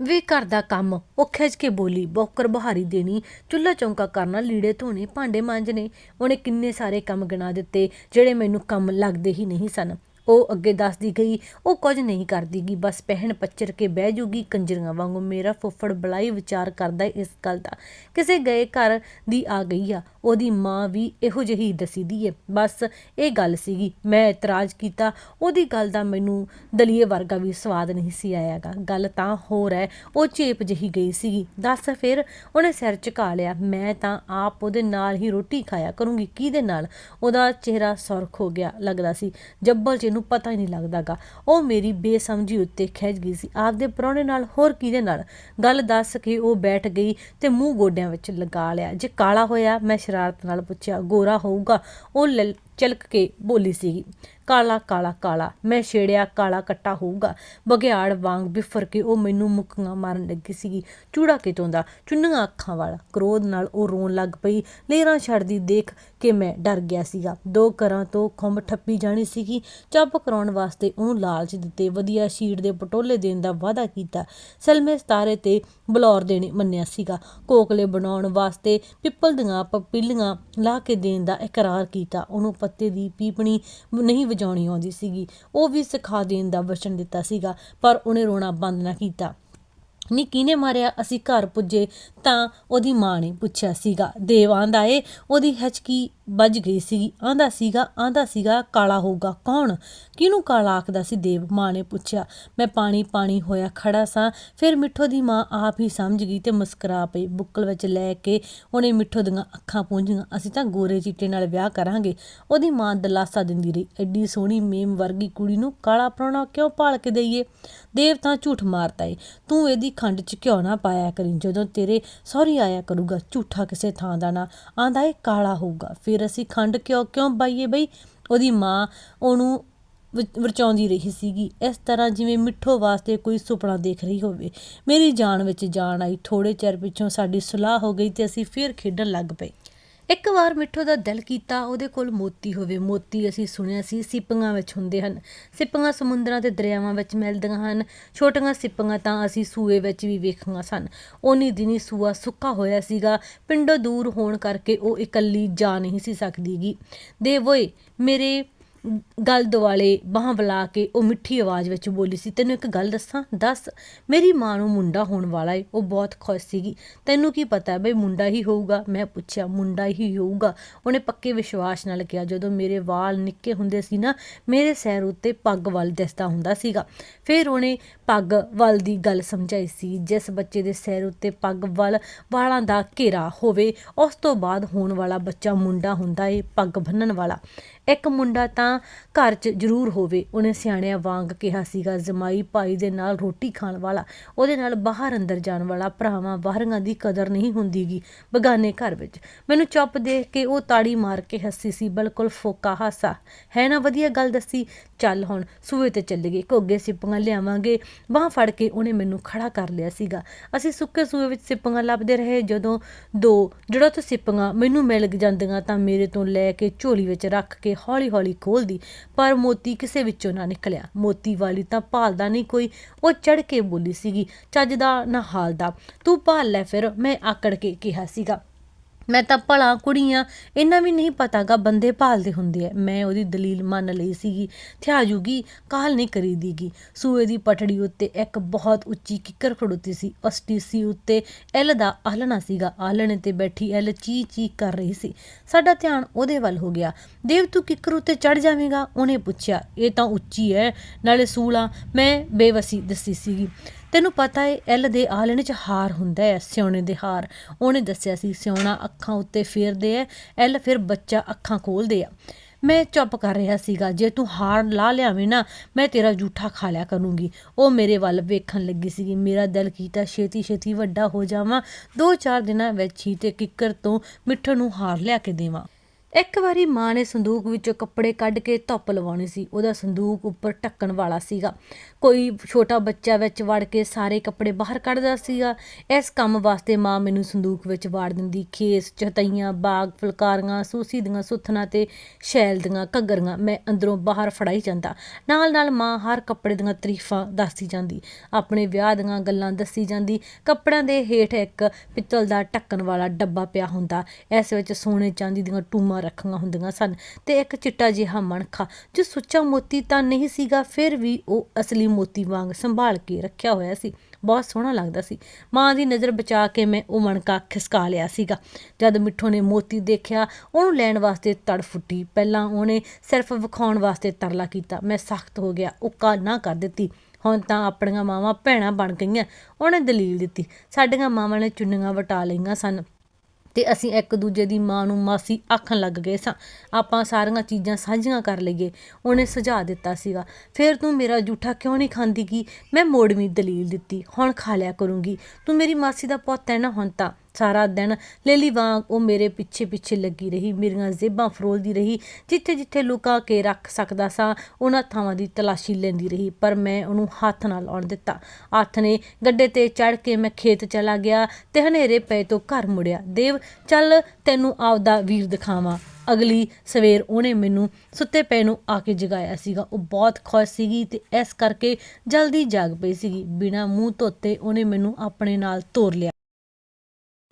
ਵੀ ਘਰ ਦਾ ਕੰਮ, ਉਹ ਖਿੱਚ ਕੇ ਬੋਲੀ, ਬੌਕਰ ਬਹਾਰੀ ਦੇਣੀ, ਚੁੱਲ੍ਹਾ ਚੌਂਕਾ ਕਰਨਾ, ਲੀੜੇ ਧੋਣੇ, ਭਾਂਡੇ ਮਾਂਜਣੇ। ਉਹਨੇ ਕਿੰਨੇ ਸਾਰੇ ਕੰਮ ਗਿਣਾ ਦਿੱਤੇ, ਜਿਹੜੇ ਮੈਨੂੰ ਕੰਮ ਲੱਗਦੇ ਹੀ ਨਹੀਂ ਸਨ। ਉਹ ਅੱਗੇ ਦੱਸਦੀ ਗਈ, ਉਹ ਕੁਝ ਨਹੀਂ ਕਰਦੀਗੀ ਬਸ ਪਹਿਣ ਪੱਚਰ ਕੇ ਬਹਿ ਜੂਗੀ ਕੰਜਰੀਆਂ ਵਾਂਗੂ। ਮੇਰਾ ਫੁੱਫੜ ਬਲਾਈ ਵਿਚਾਰ ਕਰਦਾ ਇਸ ਗੱਲ ਦਾ। ਕਿਸੇ ਗਏ ਘਰ ਦੀ ਆ ਗਈ ਆ। ਉਹਦੀ ਮਾਂ ਵੀ ਇਹੋ ਜਿਹੀ ਦਸੀਦੀ ਹੈ ਬਸ ਇਹ ਗੱਲ ਸੀਗੀ, ਮੈਂ ਇਤਰਾਜ਼ ਕੀਤਾ। ਉਹਦੀ ਗੱਲ ਦਾ ਮੈਨੂੰ ਦਲੀਏ ਵਰਗਾ ਵੀ ਸਵਾਦ ਨਹੀਂ ਸੀ ਆਇਆਗਾ। ਗੱਲ ਤਾਂ ਹੋਰ ਹੈ ਉਹ ਚੇਪ ਜਿਹੀ ਗਈ ਸੀਗੀ। ਦੱਸ ਫਿਰ, ਉਹਨੇ ਸਿਰ ਝੁਕਾ ਲਿਆ। ਮੈਂ ਤਾਂ ਆਪ ਉਹਦੇ ਨਾਲ ਹੀ ਰੋਟੀ ਖਾਇਆ ਕਰੂੰਗੀ, ਕਿਹਦੇ ਨਾਲ? ਉਹਦਾ ਚਿਹਰਾ ਸੁਰਖ ਹੋ ਗਿਆ, ਲੱਗਦਾ ਸੀ। ਜੱਬਲ ਚ ਇਹਨੂੰ ਪਤਾ ਹੀ ਨਹੀਂ ਲੱਗਦਾਗਾ। ਉਹ ਮੇਰੀ ਬੇਸਮਝੀ ਉੱਤੇ ਖਿੱਚ ਗਈ ਸੀ। ਆਪਦੇ ਪ੍ਰਾਹੁਣੇ ਨਾਲ ਹੋਰ ਕਿਹਦੇ ਨਾਲ? ਗੱਲ ਦੱਸ ਕੇ ਉਹ ਬੈਠ ਗਈ ਤੇ ਮੂੰਹ ਗੋਡਿਆਂ ਵਿੱਚ ਲਗਾ ਲਿਆ। ਜੇ ਕਾਲਾ ਹੋਇਆ, ਮੈਂ ਸ਼ਰਾਰਤ ਨਾਲ ਪੁੱਛਿਆ ਗੋਰਾ ਹੋਊਗਾ? ਉਹ ਲ- ਚਲਕ ਕੇ ਬੋਲੀ ਸੀਗੀ। ਕਾਲਾ ਕਾਲਾ ਕਾਲਾ, ਮੈਂ ਛੇੜਿਆ ਕਾਲਾ ਕੱਟਾ ਹੋਊਗਾ। ਬਗਿਆੜ ਵਾਂਗ ਬਿਫਰ ਕੇ ਉਹ ਮੈਨੂੰ ਮੁੱਕੀਆਂ ਮਾਰਨ ਲੱਗੀ ਸੀਗੀ। ਚੂੜਾ ਕਿਤੋਂ ਦਾ? ਚੁੰਨੀਆਂ ਅੱਖਾਂ ਵਾਲਾ। ਕ੍ਰੋਧ ਨਾਲ ਉਹ ਰੋਣ ਲੱਗ ਪਈ। ਲੇਰਾਂ ਛੱਡਦੀ ਦੇਖ ਕੇ ਮੈਂ ਡਰ ਗਿਆ ਸੀਗਾ। ਦੋ ਘਰਾਂ ਤੋਂ ਖੁੰਮ ਠੱਪੀ ਜਾਣੀ ਸੀਗੀ। ਚੱਪ ਕਰਾਉਣ ਵਾਸਤੇ ਉਹਨੂੰ ਲਾਲਚ ਦਿੱਤੇ, ਵਧੀਆ ਸ਼ੀਟ ਦੇ ਪਟੋਲੇ ਦੇਣ ਦਾ ਵਾਅਦਾ ਕੀਤਾ। ਸਲਮੇ ਸਤਾਰੇ ਤੇ ਬਲੌਰ ਦੇਣੇ ਮੰਨਿਆ ਸੀਗਾ। ਕੋਕਲੇ ਬਣਾਉਣ ਵਾਸਤੇ ਪਿੱਪਲ ਦੀਆਂ ਪਪੀਲੀਆਂ ਲਾ ਕੇ ਦੇਣ ਦਾ ਇਕਰਾਰ ਕੀਤਾ। ਉਹਨੂੰ ਪੱਤੇ ਦੀ ਪੀਪਣੀ ਨਹੀਂ ਵਜਾਉਣੀ ਆਉਂਦੀ ਸੀਗੀ। ਉਹ ਵੀ ਸਿਖਾ ਦੇਣ ਦਾ ਵਚਨ ਦਿੱਤਾ ਸੀਗਾ, ਪਰ ਉਹਨੇ ਰੋਣਾ ਬੰਦ ਨਾ ਕੀਤਾ। ਨੀ ਕਿਹਨੇ ਮਾਰਿਆ, ਅਸੀਂ ਘਰ ਪੁੱਜੇ ਤਾਂ ਉਹਦੀ ਮਾਂ ਨੇ ਪੁੱਛਿਆ ਸੀਗਾ। ਦੇਵ ਆਂਦਾ ਏ, ਉਹਦੀ ਹਚਕੀ ਵੱਜ ਗਈ ਸੀਗੀ। ਆਂਦਾ ਸੀਗਾ ਆਂਦਾ ਸੀਗਾ, ਕਾਲਾ ਹੋਊਗਾ ਕੌਣ? ਕਿਹਨੂੰ ਕਾਲਾ ਆਖਦਾ ਸੀ? ਦੇਵ ਮਾਂ ਨੇ ਪੁੱਛਿਆ। ਮੈਂ ਪਾਣੀ ਪਾਣੀ ਹੋਇਆ ਖੜਾ ਸਾਂ। ਫਿਰ ਮਿੱਠੋ ਦੀ ਮਾਂ ਆਪ ਹੀ ਸਮਝ ਗਈ ਤੇ ਮੁਸਕਰਾ ਪਈ। ਬੁੱਕਲ ਵਿੱਚ ਲੈ ਕੇ ਉਹਨੇ ਮਿੱਠੋ ਦੀਆਂ ਅੱਖਾਂ ਪੂੰਝੀਆਂ। ਅਸੀਂ ਤਾਂ ਗੋਰੇ ਚਿੱਟੇ ਨਾਲ ਵਿਆਹ ਕਰਾਂਗੇ। ਉਹਦੀ ਮਾਂ ਦਲਾਸਾ ਦਿੰਦੀ ਰਹੀ। ਐਡੀ ਸੋਹਣੀ ਮੇਮ ਵਰਗੀ ਕੁੜੀ ਨੂੰ ਕਾਲਾ ਪ੍ਰਾਹੁਣਾ ਕਿਉਂ ਭਾਲ ਕੇ ਦਈਏ? ਦੇਵ ਤਾਂ ਝੂਠ ਮਾਰਦਾ ਏ। ਤੂੰ ਇਹਦੀ ਖੰਡ ਚ ਕਿਉਂ ਨਾ ਪਾਇਆ ਕਰੀ। ਜਦੋਂ ਤੇਰੇ ਸਹੁਰੀ ਆਇਆ ਕਰੂਗਾ, ਝੂਠਾ ਕਿਸੇ ਥਾਂ ਦਾ ਨਾ। ਆਂਦਾ ਏ, ਕਾਲਾ ਹੋਊਗਾ। ਫਿਰ ਫਿਰ ਅਸੀਂ ਖੰਡ ਕਿਉਂ ਕਿਉਂ ਪਾਈਏ ਬਈ? ਉਹਦੀ ਮਾਂ ਉਹਨੂੰ ਵਰਚਾਉਂਦੀ ਰਹੀ ਸੀਗੀ। ਇਸ ਤਰ੍ਹਾਂ ਜਿਵੇਂ ਮਿੱਠੋ ਵਾਸਤੇ ਕੋਈ ਸੁਪਨਾ ਦੇਖ ਰਹੀ ਹੋਵੇ। ਮੇਰੀ ਜਾਨ ਵਿੱਚ ਜਾਨ ਆਈ। ਥੋੜੇ ਚਿਰ ਪਿੱਛੋਂ ਸਾਡੀ ਸੁਲਾਹ ਹੋ ਗਈ ਤੇ ਅਸੀਂ ਫਿਰ ਖੇਡਣ ਲੱਗ ਪਏ। ਇੱਕ ਵਾਰ ਮਿੱਠੋ ਦਾ ਦਿਲ ਕੀਤਾ, ਉਹਦੇ ਕੋਲ ਮੋਤੀ ਹੋਵੇ। ਮੋਤੀ ਅਸੀਂ ਸੁਣਿਆ ਸੀ, ਸਿੱਪੀਆਂ ਵਿੱਚ ਹੁੰਦੇ ਹਨ। ਸਿੱਪੀਆਂ ਸਮੁੰਦਰਾਂ ਤੇ ਦਰਿਆਵਾਂ ਵਿੱਚ ਮਿਲਦੀਆਂ ਹਨ। ਛੋਟੀਆਂ ਸਿੱਪੀਆਂ ਤਾਂ ਅਸੀਂ ਸੂਏ ਵਿੱਚ ਵੀ ਵੇਖੀਆਂ ਸਨ। ਉਨੀ ਦਿਨੀ ਸੂਆ ਸੁੱਕਾ ਹੋਇਆ ਸੀਗਾ। ਪਿੰਡੋਂ ਦੂਰ ਹੋਣ ਕਰਕੇ ਉਹ ਇਕੱਲੀ ਜਾ ਨਹੀਂ ਸੀ ਸਕਦੀਗੀ। ਦੇਵੋਏ ਮੇਰੇ ਗੱਲ ਦੁਆਲੇ ਬਾਹਾਂ ਬੁਲਾ ਕੇ ਉਹ ਮਿੱਠੀ ਆਵਾਜ਼ ਵਿੱਚ ਬੋਲੀ ਸੀ, ਤੈਨੂੰ ਇੱਕ ਗੱਲ ਦੱਸਾਂ? ਦੱਸ, ਮੇਰੀ ਮਾਂ ਨੂੰ ਮੁੰਡਾ ਹੋਣ ਵਾਲਾ ਏ, ਉਹ ਬਹੁਤ ਖੁਸ਼ ਸੀਗੀ। ਤੈਨੂੰ ਕੀ ਪਤਾ ਬਈ ਮੁੰਡਾ ਹੀ ਹੋਊਗਾ? ਮੈਂ ਪੁੱਛਿਆ, ਮੁੰਡਾ ਹੀ ਹੋਊਗਾ? ਉਹਨੇ ਪੱਕੇ ਵਿਸ਼ਵਾਸ ਨਾਲ ਕਿਹਾ, ਜਦੋਂ ਮੇਰੇ ਵਾਲ ਨਿੱਕੇ ਹੁੰਦੇ ਸੀ ਨਾ, ਮੇਰੇ ਸਿਰ ਉੱਤੇ ਪੱਗ ਵੱਲ ਦਿਸਦਾ ਹੁੰਦਾ ਸੀਗਾ। ਫਿਰ ਉਹਨੇ ਪੱਗ ਵੱਲ ਦੀ ਗੱਲ ਸਮਝਾਈ ਸੀ, ਜਿਸ ਬੱਚੇ ਦੇ ਸਿਰ ਉੱਤੇ ਪੱਗ ਵੱਲ ਵਾਲਾਂ ਦਾ ਘੇਰਾ ਹੋਵੇ, ਉਸ ਤੋਂ ਬਾਅਦ ਹੋਣ ਵਾਲਾ ਬੱਚਾ ਮੁੰਡਾ ਹੁੰਦਾ ਏ, ਪੱਗ ਬੰਨਣ ਵਾਲਾ। ਇੱਕ ਮੁੰਡਾ ਤਾਂ ਘਰ 'ਚ ਜ਼ਰੂਰ ਹੋਵੇ। ਉਹਨੇ ਸਿਆਣਿਆਂ ਵਾਂਗ ਕਿਹਾ ਸੀਗਾ, ਜਮਾਈ ਭਾਈ ਦੇ ਨਾਲ ਰੋਟੀ ਖਾਣ ਵਾਲਾ, ਉਹਦੇ ਨਾਲ ਬਾਹਰ ਅੰਦਰ ਜਾਣ ਵਾਲਾ, ਭਰਾਵਾਂ ਬਾਹਰੀਆਂ ਦੀ ਕਦਰ ਨਹੀਂ ਹੁੰਦੀਗੀ ਬਗਾਨੇ ਘਰ ਵਿੱਚ। ਮੈਨੂੰ ਚੁੱਪ ਦੇਖ ਕੇ ਉਹ ਤਾੜੀ ਮਾਰ ਕੇ ਹੱਸੀ ਸੀ, ਬਿਲਕੁਲ ਫੋਕਾ ਹਾਸਾ। ਹੈ ਨਾ, ਵਧੀਆ ਗੱਲ ਦੱਸੀ? ਚੱਲ ਹੁਣ, ਸੂਏ ਤੇ ਚੱਲ ਗਏ ਘੋਗੇ ਸਿੱਪੀਆਂ ਲਿਆਵਾਂਗੇ। ਬਾਹ ਫੜ ਕੇ ਉਹਨੇ ਮੈਨੂੰ ਖੜਾ ਕਰ ਲਿਆ ਸੀਗਾ। ਅਸੀਂ ਸੁੱਕੇ ਸੂਏ ਵਿੱਚ ਸਿੱਪੀਆਂ ਲੱਭਦੇ ਰਹੇ। ਜਦੋਂ ਦੋ, ਜਿਹੜਾ ਤੋਂ ਸਿੱਪੀਆਂ ਮੈਨੂੰ ਮਿਲ ਜਾਂਦੀਆਂ ਤਾਂ ਮੇਰੇ ਤੋਂ ਲੈ ਕੇ ਝੋਲੀ ਵਿੱਚ ਰੱਖ ਕੇ ਹੌਲੀ ਹੌਲੀ ਖੋਲਦੀ, ਪਰ ਮੋਤੀ ਕਿਸੇ ਵਿੱਚੋਂ ਨਾ ਨਿਕਲਿਆ। ਮੋਤੀ ਵਾਲੀ ਤਾਂ ਭਾਲਦਾ ਨਹੀਂ ਕੋਈ, ਉਹ ਚੜ ਕੇ ਬੋਲੀ ਸੀਗੀ, ਚੱਜ ਦਾ ਨਾ ਹਾਲ ਦਾ ਤੂੰ ਭਾਲ ਲੈ ਫਿਰ। ਮੈਂ ਆਕੜ ਕੇ ਕਿਹਾ ਸੀਗਾ। ਮੈਂ ਤਾਂ ਭਲਾ ਕੁੜੀਆਂ ਇਹਨਾਂ ਵੀ ਨਹੀਂ ਪਤਾਗਾ ਬੰਦੇ ਭਾਲਦੇ ਹੁੰਦੇ ਐ। ਮੈਂ ਉਹਦੀ ਦਲੀਲ ਮੰਨ ਲਈ ਸੀਗੀ, ਥਿਆ ਜੂਗੀ, ਕਾਹਲ ਨਹੀਂ ਕਰੀ ਕਰੀਦੀਗੀ। ਸੂਏ ਦੀ ਪਟੜੀ ਉੱਤੇ ਇੱਕ ਬਹੁਤ ਉੱਚੀ ਕਿੱਕਰ ਖੜੋਤੀ ਸੀ। ਅਸਟੀਸੀ ਉੱਤੇ ਐਲ ਦਾ ਆਲਣਾ ਸੀਗਾ। ਆਲਣੇ ਤੇ ਬੈਠੀ ਐਲ ਚੀ ਚੀ ਕਰ ਰਹੀ ਸੀ। ਸਾਡਾ ਧਿਆਨ ਉਹਦੇ ਵੱਲ ਹੋ ਗਿਆ। ਦੇਵ ਤੂੰ ਕਿੱਕਰ ਉੱਤੇ ਚੜ ਜਾਵੇਂਗਾ? ਉਹਨੇ ਪੁੱਛਿਆ। ਇਹ ਤਾਂ ਉੱਚੀ ਐ। ਨਾਲੇ ਸੂਲਾ ਮੈਂ ਬੇਵਸੀ ਦੱਸੀ ਸੀਗੀ। ਤੈਨੂੰ ਪਤਾ ਏ, ਐਲ ਦੇ ਆਲਣੇ 'ਚ ਹਾਰ ਹੁੰਦਾ ਹੈ ਸਿਉਣੇ ਦੇ ਹਾਰ। ਉਹਨੇ ਦੱਸਿਆ ਸੀ, ਸਿਉਣਾ ਅੱਖਾਂ ਉੱਤੇ ਫੇਰਦੇ ਐ ਐਲ ਫਿਰ ਬੱਚਾ ਅੱਖਾਂ ਖੋਲਦੇ ਆ। ਮੈਂ ਚੁੱਪ ਕਰ ਰਿਹਾ ਸੀਗਾ, ਜੇ ਤੂੰ ਹਾਰ ਲਾ ਲਿਆਵੇਂ ਨਾ, ਮੈਂ ਤੇਰਾ ਜੂਠਾ ਖਾ ਲਿਆ ਕਰੂੰਗੀ। ਉਹ ਮੇਰੇ ਵੱਲ ਵੇਖਣ ਲੱਗੀ ਸੀਗੀ। ਮੇਰਾ ਦਿਲ ਕੀਤਾ ਛੇਤੀ ਛੇਤੀ ਵੱਡਾ ਹੋ ਜਾਵਾਂ, ਦੋ ਚਾਰ ਦਿਨਾਂ ਵਿੱਚ ਹੀ ਤੇ ਕਿੱਕਰ ਤੋਂ ਮਿੱਠਣ ਨੂੰ ਹਾਰ ਲਿਆ ਕੇ ਦੇਵਾਂ। ਇੱਕ ਵਾਰੀ ਮਾਂ ਨੇ ਸੰਦੂਕ ਵਿੱਚੋਂ ਕੱਪੜੇ ਕੱਢ ਕੇ ਧੁੱਪ ਲਵਾਉਣੀ ਸੀ, ਉਹਦਾ ਸੰਦੂਕ ਉੱਪਰ ਢੱਕਣ ਵਾਲਾ ਸੀਗਾ। ਕੋਈ ਛੋਟਾ ਬੱਚਾ ਵਿੱਚ ਵੜ ਕੇ ਸਾਰੇ ਕੱਪੜੇ ਬਾਹਰ ਕੱਢਦਾ ਸੀਗਾ। ਇਸ ਕੰਮ ਵਾਸਤੇ ਮਾਂ ਮੈਨੂੰ ਸੰਦੂਕ ਵਿੱਚ ਵਾੜ ਦਿੰਦੀ, ਖੇਸ ਚਹਤਈਆਂ ਬਾਗ ਫੁਲਕਾਰੀਆਂ, ਸੂਸੀ ਦੀਆਂ ਸੁੱਥਣਾ ਤੇ ਸ਼ੈਲ ਦੀਆਂ ਘੱਗਰੀਆਂ। ਮੈਂ ਅੰਦਰੋਂ ਬਾਹਰ ਫੜਾਈ ਜਾਂਦਾ। ਨਾਲ ਨਾਲ ਮਾਂ ਹਰ ਕੱਪੜੇ ਦੀਆਂ ਤਾਰੀਫਾਂ ਦੱਸਦੀ ਜਾਂਦੀ, ਆਪਣੇ ਵਿਆਹ ਦੀਆਂ ਗੱਲਾਂ ਦੱਸੀ ਜਾਂਦੀ। ਕੱਪੜਿਆਂ ਦੇ ਹੇਠ ਇੱਕ ਪਿੱਤਲ ਦਾ ਢੱਕਣ ਵਾਲਾ ਡੱਬਾ ਪਿਆ ਹੁੰਦਾ। ਇਸ ਵਿੱਚ ਸੋਨੇ ਚਾਂਦੀ ਦੀਆਂ ਟੂਮਾਂ ਰੱਖੀਆਂ ਹੁੰਦੀਆਂ ਸਨ ਤੇ ਇੱਕ ਚਿੱਟਾ ਜਿਹਾ ਮਣਖਾ ਜੋ ਸੁੱਚਾ ਮੋਤੀ ਤਾਂ ਨਹੀਂ ਸੀਗਾ, ਫਿਰ ਵੀ ਉਹ ਅਸਲੀ ਮੋਤੀ ਵਾਂਗ ਸੰਭਾਲ ਕੇ ਰੱਖਿਆ ਹੋਇਆ ਸੀ। ਬਹੁਤ ਸੋਹਣਾ ਲੱਗਦਾ ਸੀ। ਮਾਂ ਦੀ ਨਜ਼ਰ ਬਚਾ ਕੇ ਮੈਂ ਉਹ ਮਣਕਾ ਖਿਸਕਾ ਲਿਆ ਸੀਗਾ। ਜਦ ਮਿੱਠੋ ਨੇ ਮੋਤੀ ਦੇਖਿਆ, ਉਹਨੂੰ ਲੈਣ ਵਾਸਤੇ ਤੜ ਫੁੱਟੀ। ਪਹਿਲਾਂ ਉਹਨੇ ਸਿਰਫ ਵਿਖਾਉਣ ਵਾਸਤੇ ਤਰਲਾ ਕੀਤਾ। ਮੈਂ ਸਖਤ ਹੋ ਗਿਆ, ਉੱਕਾ ਨਾ ਕਰ ਦਿੱਤੀ। ਹੁਣ ਤਾਂ ਆਪਣੀਆਂ ਮਾਵਾਂ ਭੈਣਾਂ ਬਣ ਗਈਆਂ। ਉਹਨੇ ਦਲੀਲ ਦਿੱਤੀ। ਸਾਡੀਆਂ ਮਾਵਾਂ ਨੇ ਚੁੰਨੀਆਂ ਵਟਾ ਲਈਆਂ ਸਨ। ਤੇ ਅਸੀਂ ਇੱਕ ਦੂਜੇ ਦੀ ਮਾਂ ਨੂੰ ਮਾਸੀ ਆਖਣ ਲੱਗ ਗਏ ਸਾਂ। ਆਪਾਂ ਸਾਰੀਆਂ ਚੀਜ਼ਾਂ ਸਾਂਝੀਆਂ ਕਰ ਲਈਏ। ਉਹਨੇ ਸੁਝਾਅ ਦਿੱਤਾ ਸੀਗਾ। ਫਿਰ ਤੂੰ ਮੇਰਾ ਜੂਠਾ ਕਿਉਂ ਨਹੀਂ ਖਾਂਦੀ ਕੀ ਮੈਂ ਮੋੜਵੀਂ ਦਲੀਲ ਦਿੱਤੀ। ਹੁਣ ਖਾ ਲਿਆ ਕਰੂੰਗੀ। ਤੂੰ ਮੇਰੀ ਮਾਸੀ ਦਾ ਪੁੱਤ ਹੈ ਨਾ ਹੁਣ ਤਾਂ। ਸਾਰਾ ਦਿਨ ਲੇਲੀ ਵਾਂਗ ਉਹ ਮੇਰੇ ਪਿੱਛੇ ਪਿੱਛੇ ਲੱਗੀ ਰਹੀ, ਮੇਰੀਆਂ ਜ਼ੇਬਾਂ ਫਰੋਲਦੀ ਰਹੀ, ਜਿੱਥੇ ਜਿੱਥੇ ਲੁਕਾ ਕੇ ਰੱਖ ਸਕਦਾ ਸਾਂ, ਉਹਨਾਂ ਥਾਵਾਂ ਦੀ ਤਲਾਸ਼ੀ ਲੈਂਦੀ ਰਹੀ, ਪਰ ਮੈਂ ਉਹਨੂੰ ਹੱਥ ਨਾਲ ਲਾਉਣ ਦਿੱਤਾ। ਹੱਥ ਨੇ ਗੱਡੇ ਤੇ ਚੜ ਕੇ ਮੈਂ ਖੇਤ ਚਲਾ ਗਿਆ ਤੇ ਹਨੇਰੇ ਪਏ ਤੋਂ ਘਰ ਮੁੜਿਆ। ਦੇਵ, ਚੱਲ ਤੈਨੂੰ ਆਪਦਾ ਵੀਰ ਦਿਖਾਵਾਂ। ਅਗਲੀ ਸਵੇਰ ਉਹਨੇ ਮੈਨੂੰ ਸੁੱਤੇ ਪਏ ਨੂੰ ਆ ਕੇ ਜਗਾਇਆ ਸੀਗਾ। ਉਹ ਬਹੁਤ ਖੁਸ਼ ਸੀਗੀ ਤੇ ਇਸ ਕਰਕੇ ਜਲਦੀ ਜਾਗ ਪਈ ਸੀਗੀ। ਬਿਨਾ ਮੂੰਹ ਧੋਤੇ ਉਹਨੇ ਮੈਨੂੰ ਆਪਣੇ ਨਾਲ ਤੋਰ ਲਿਆ।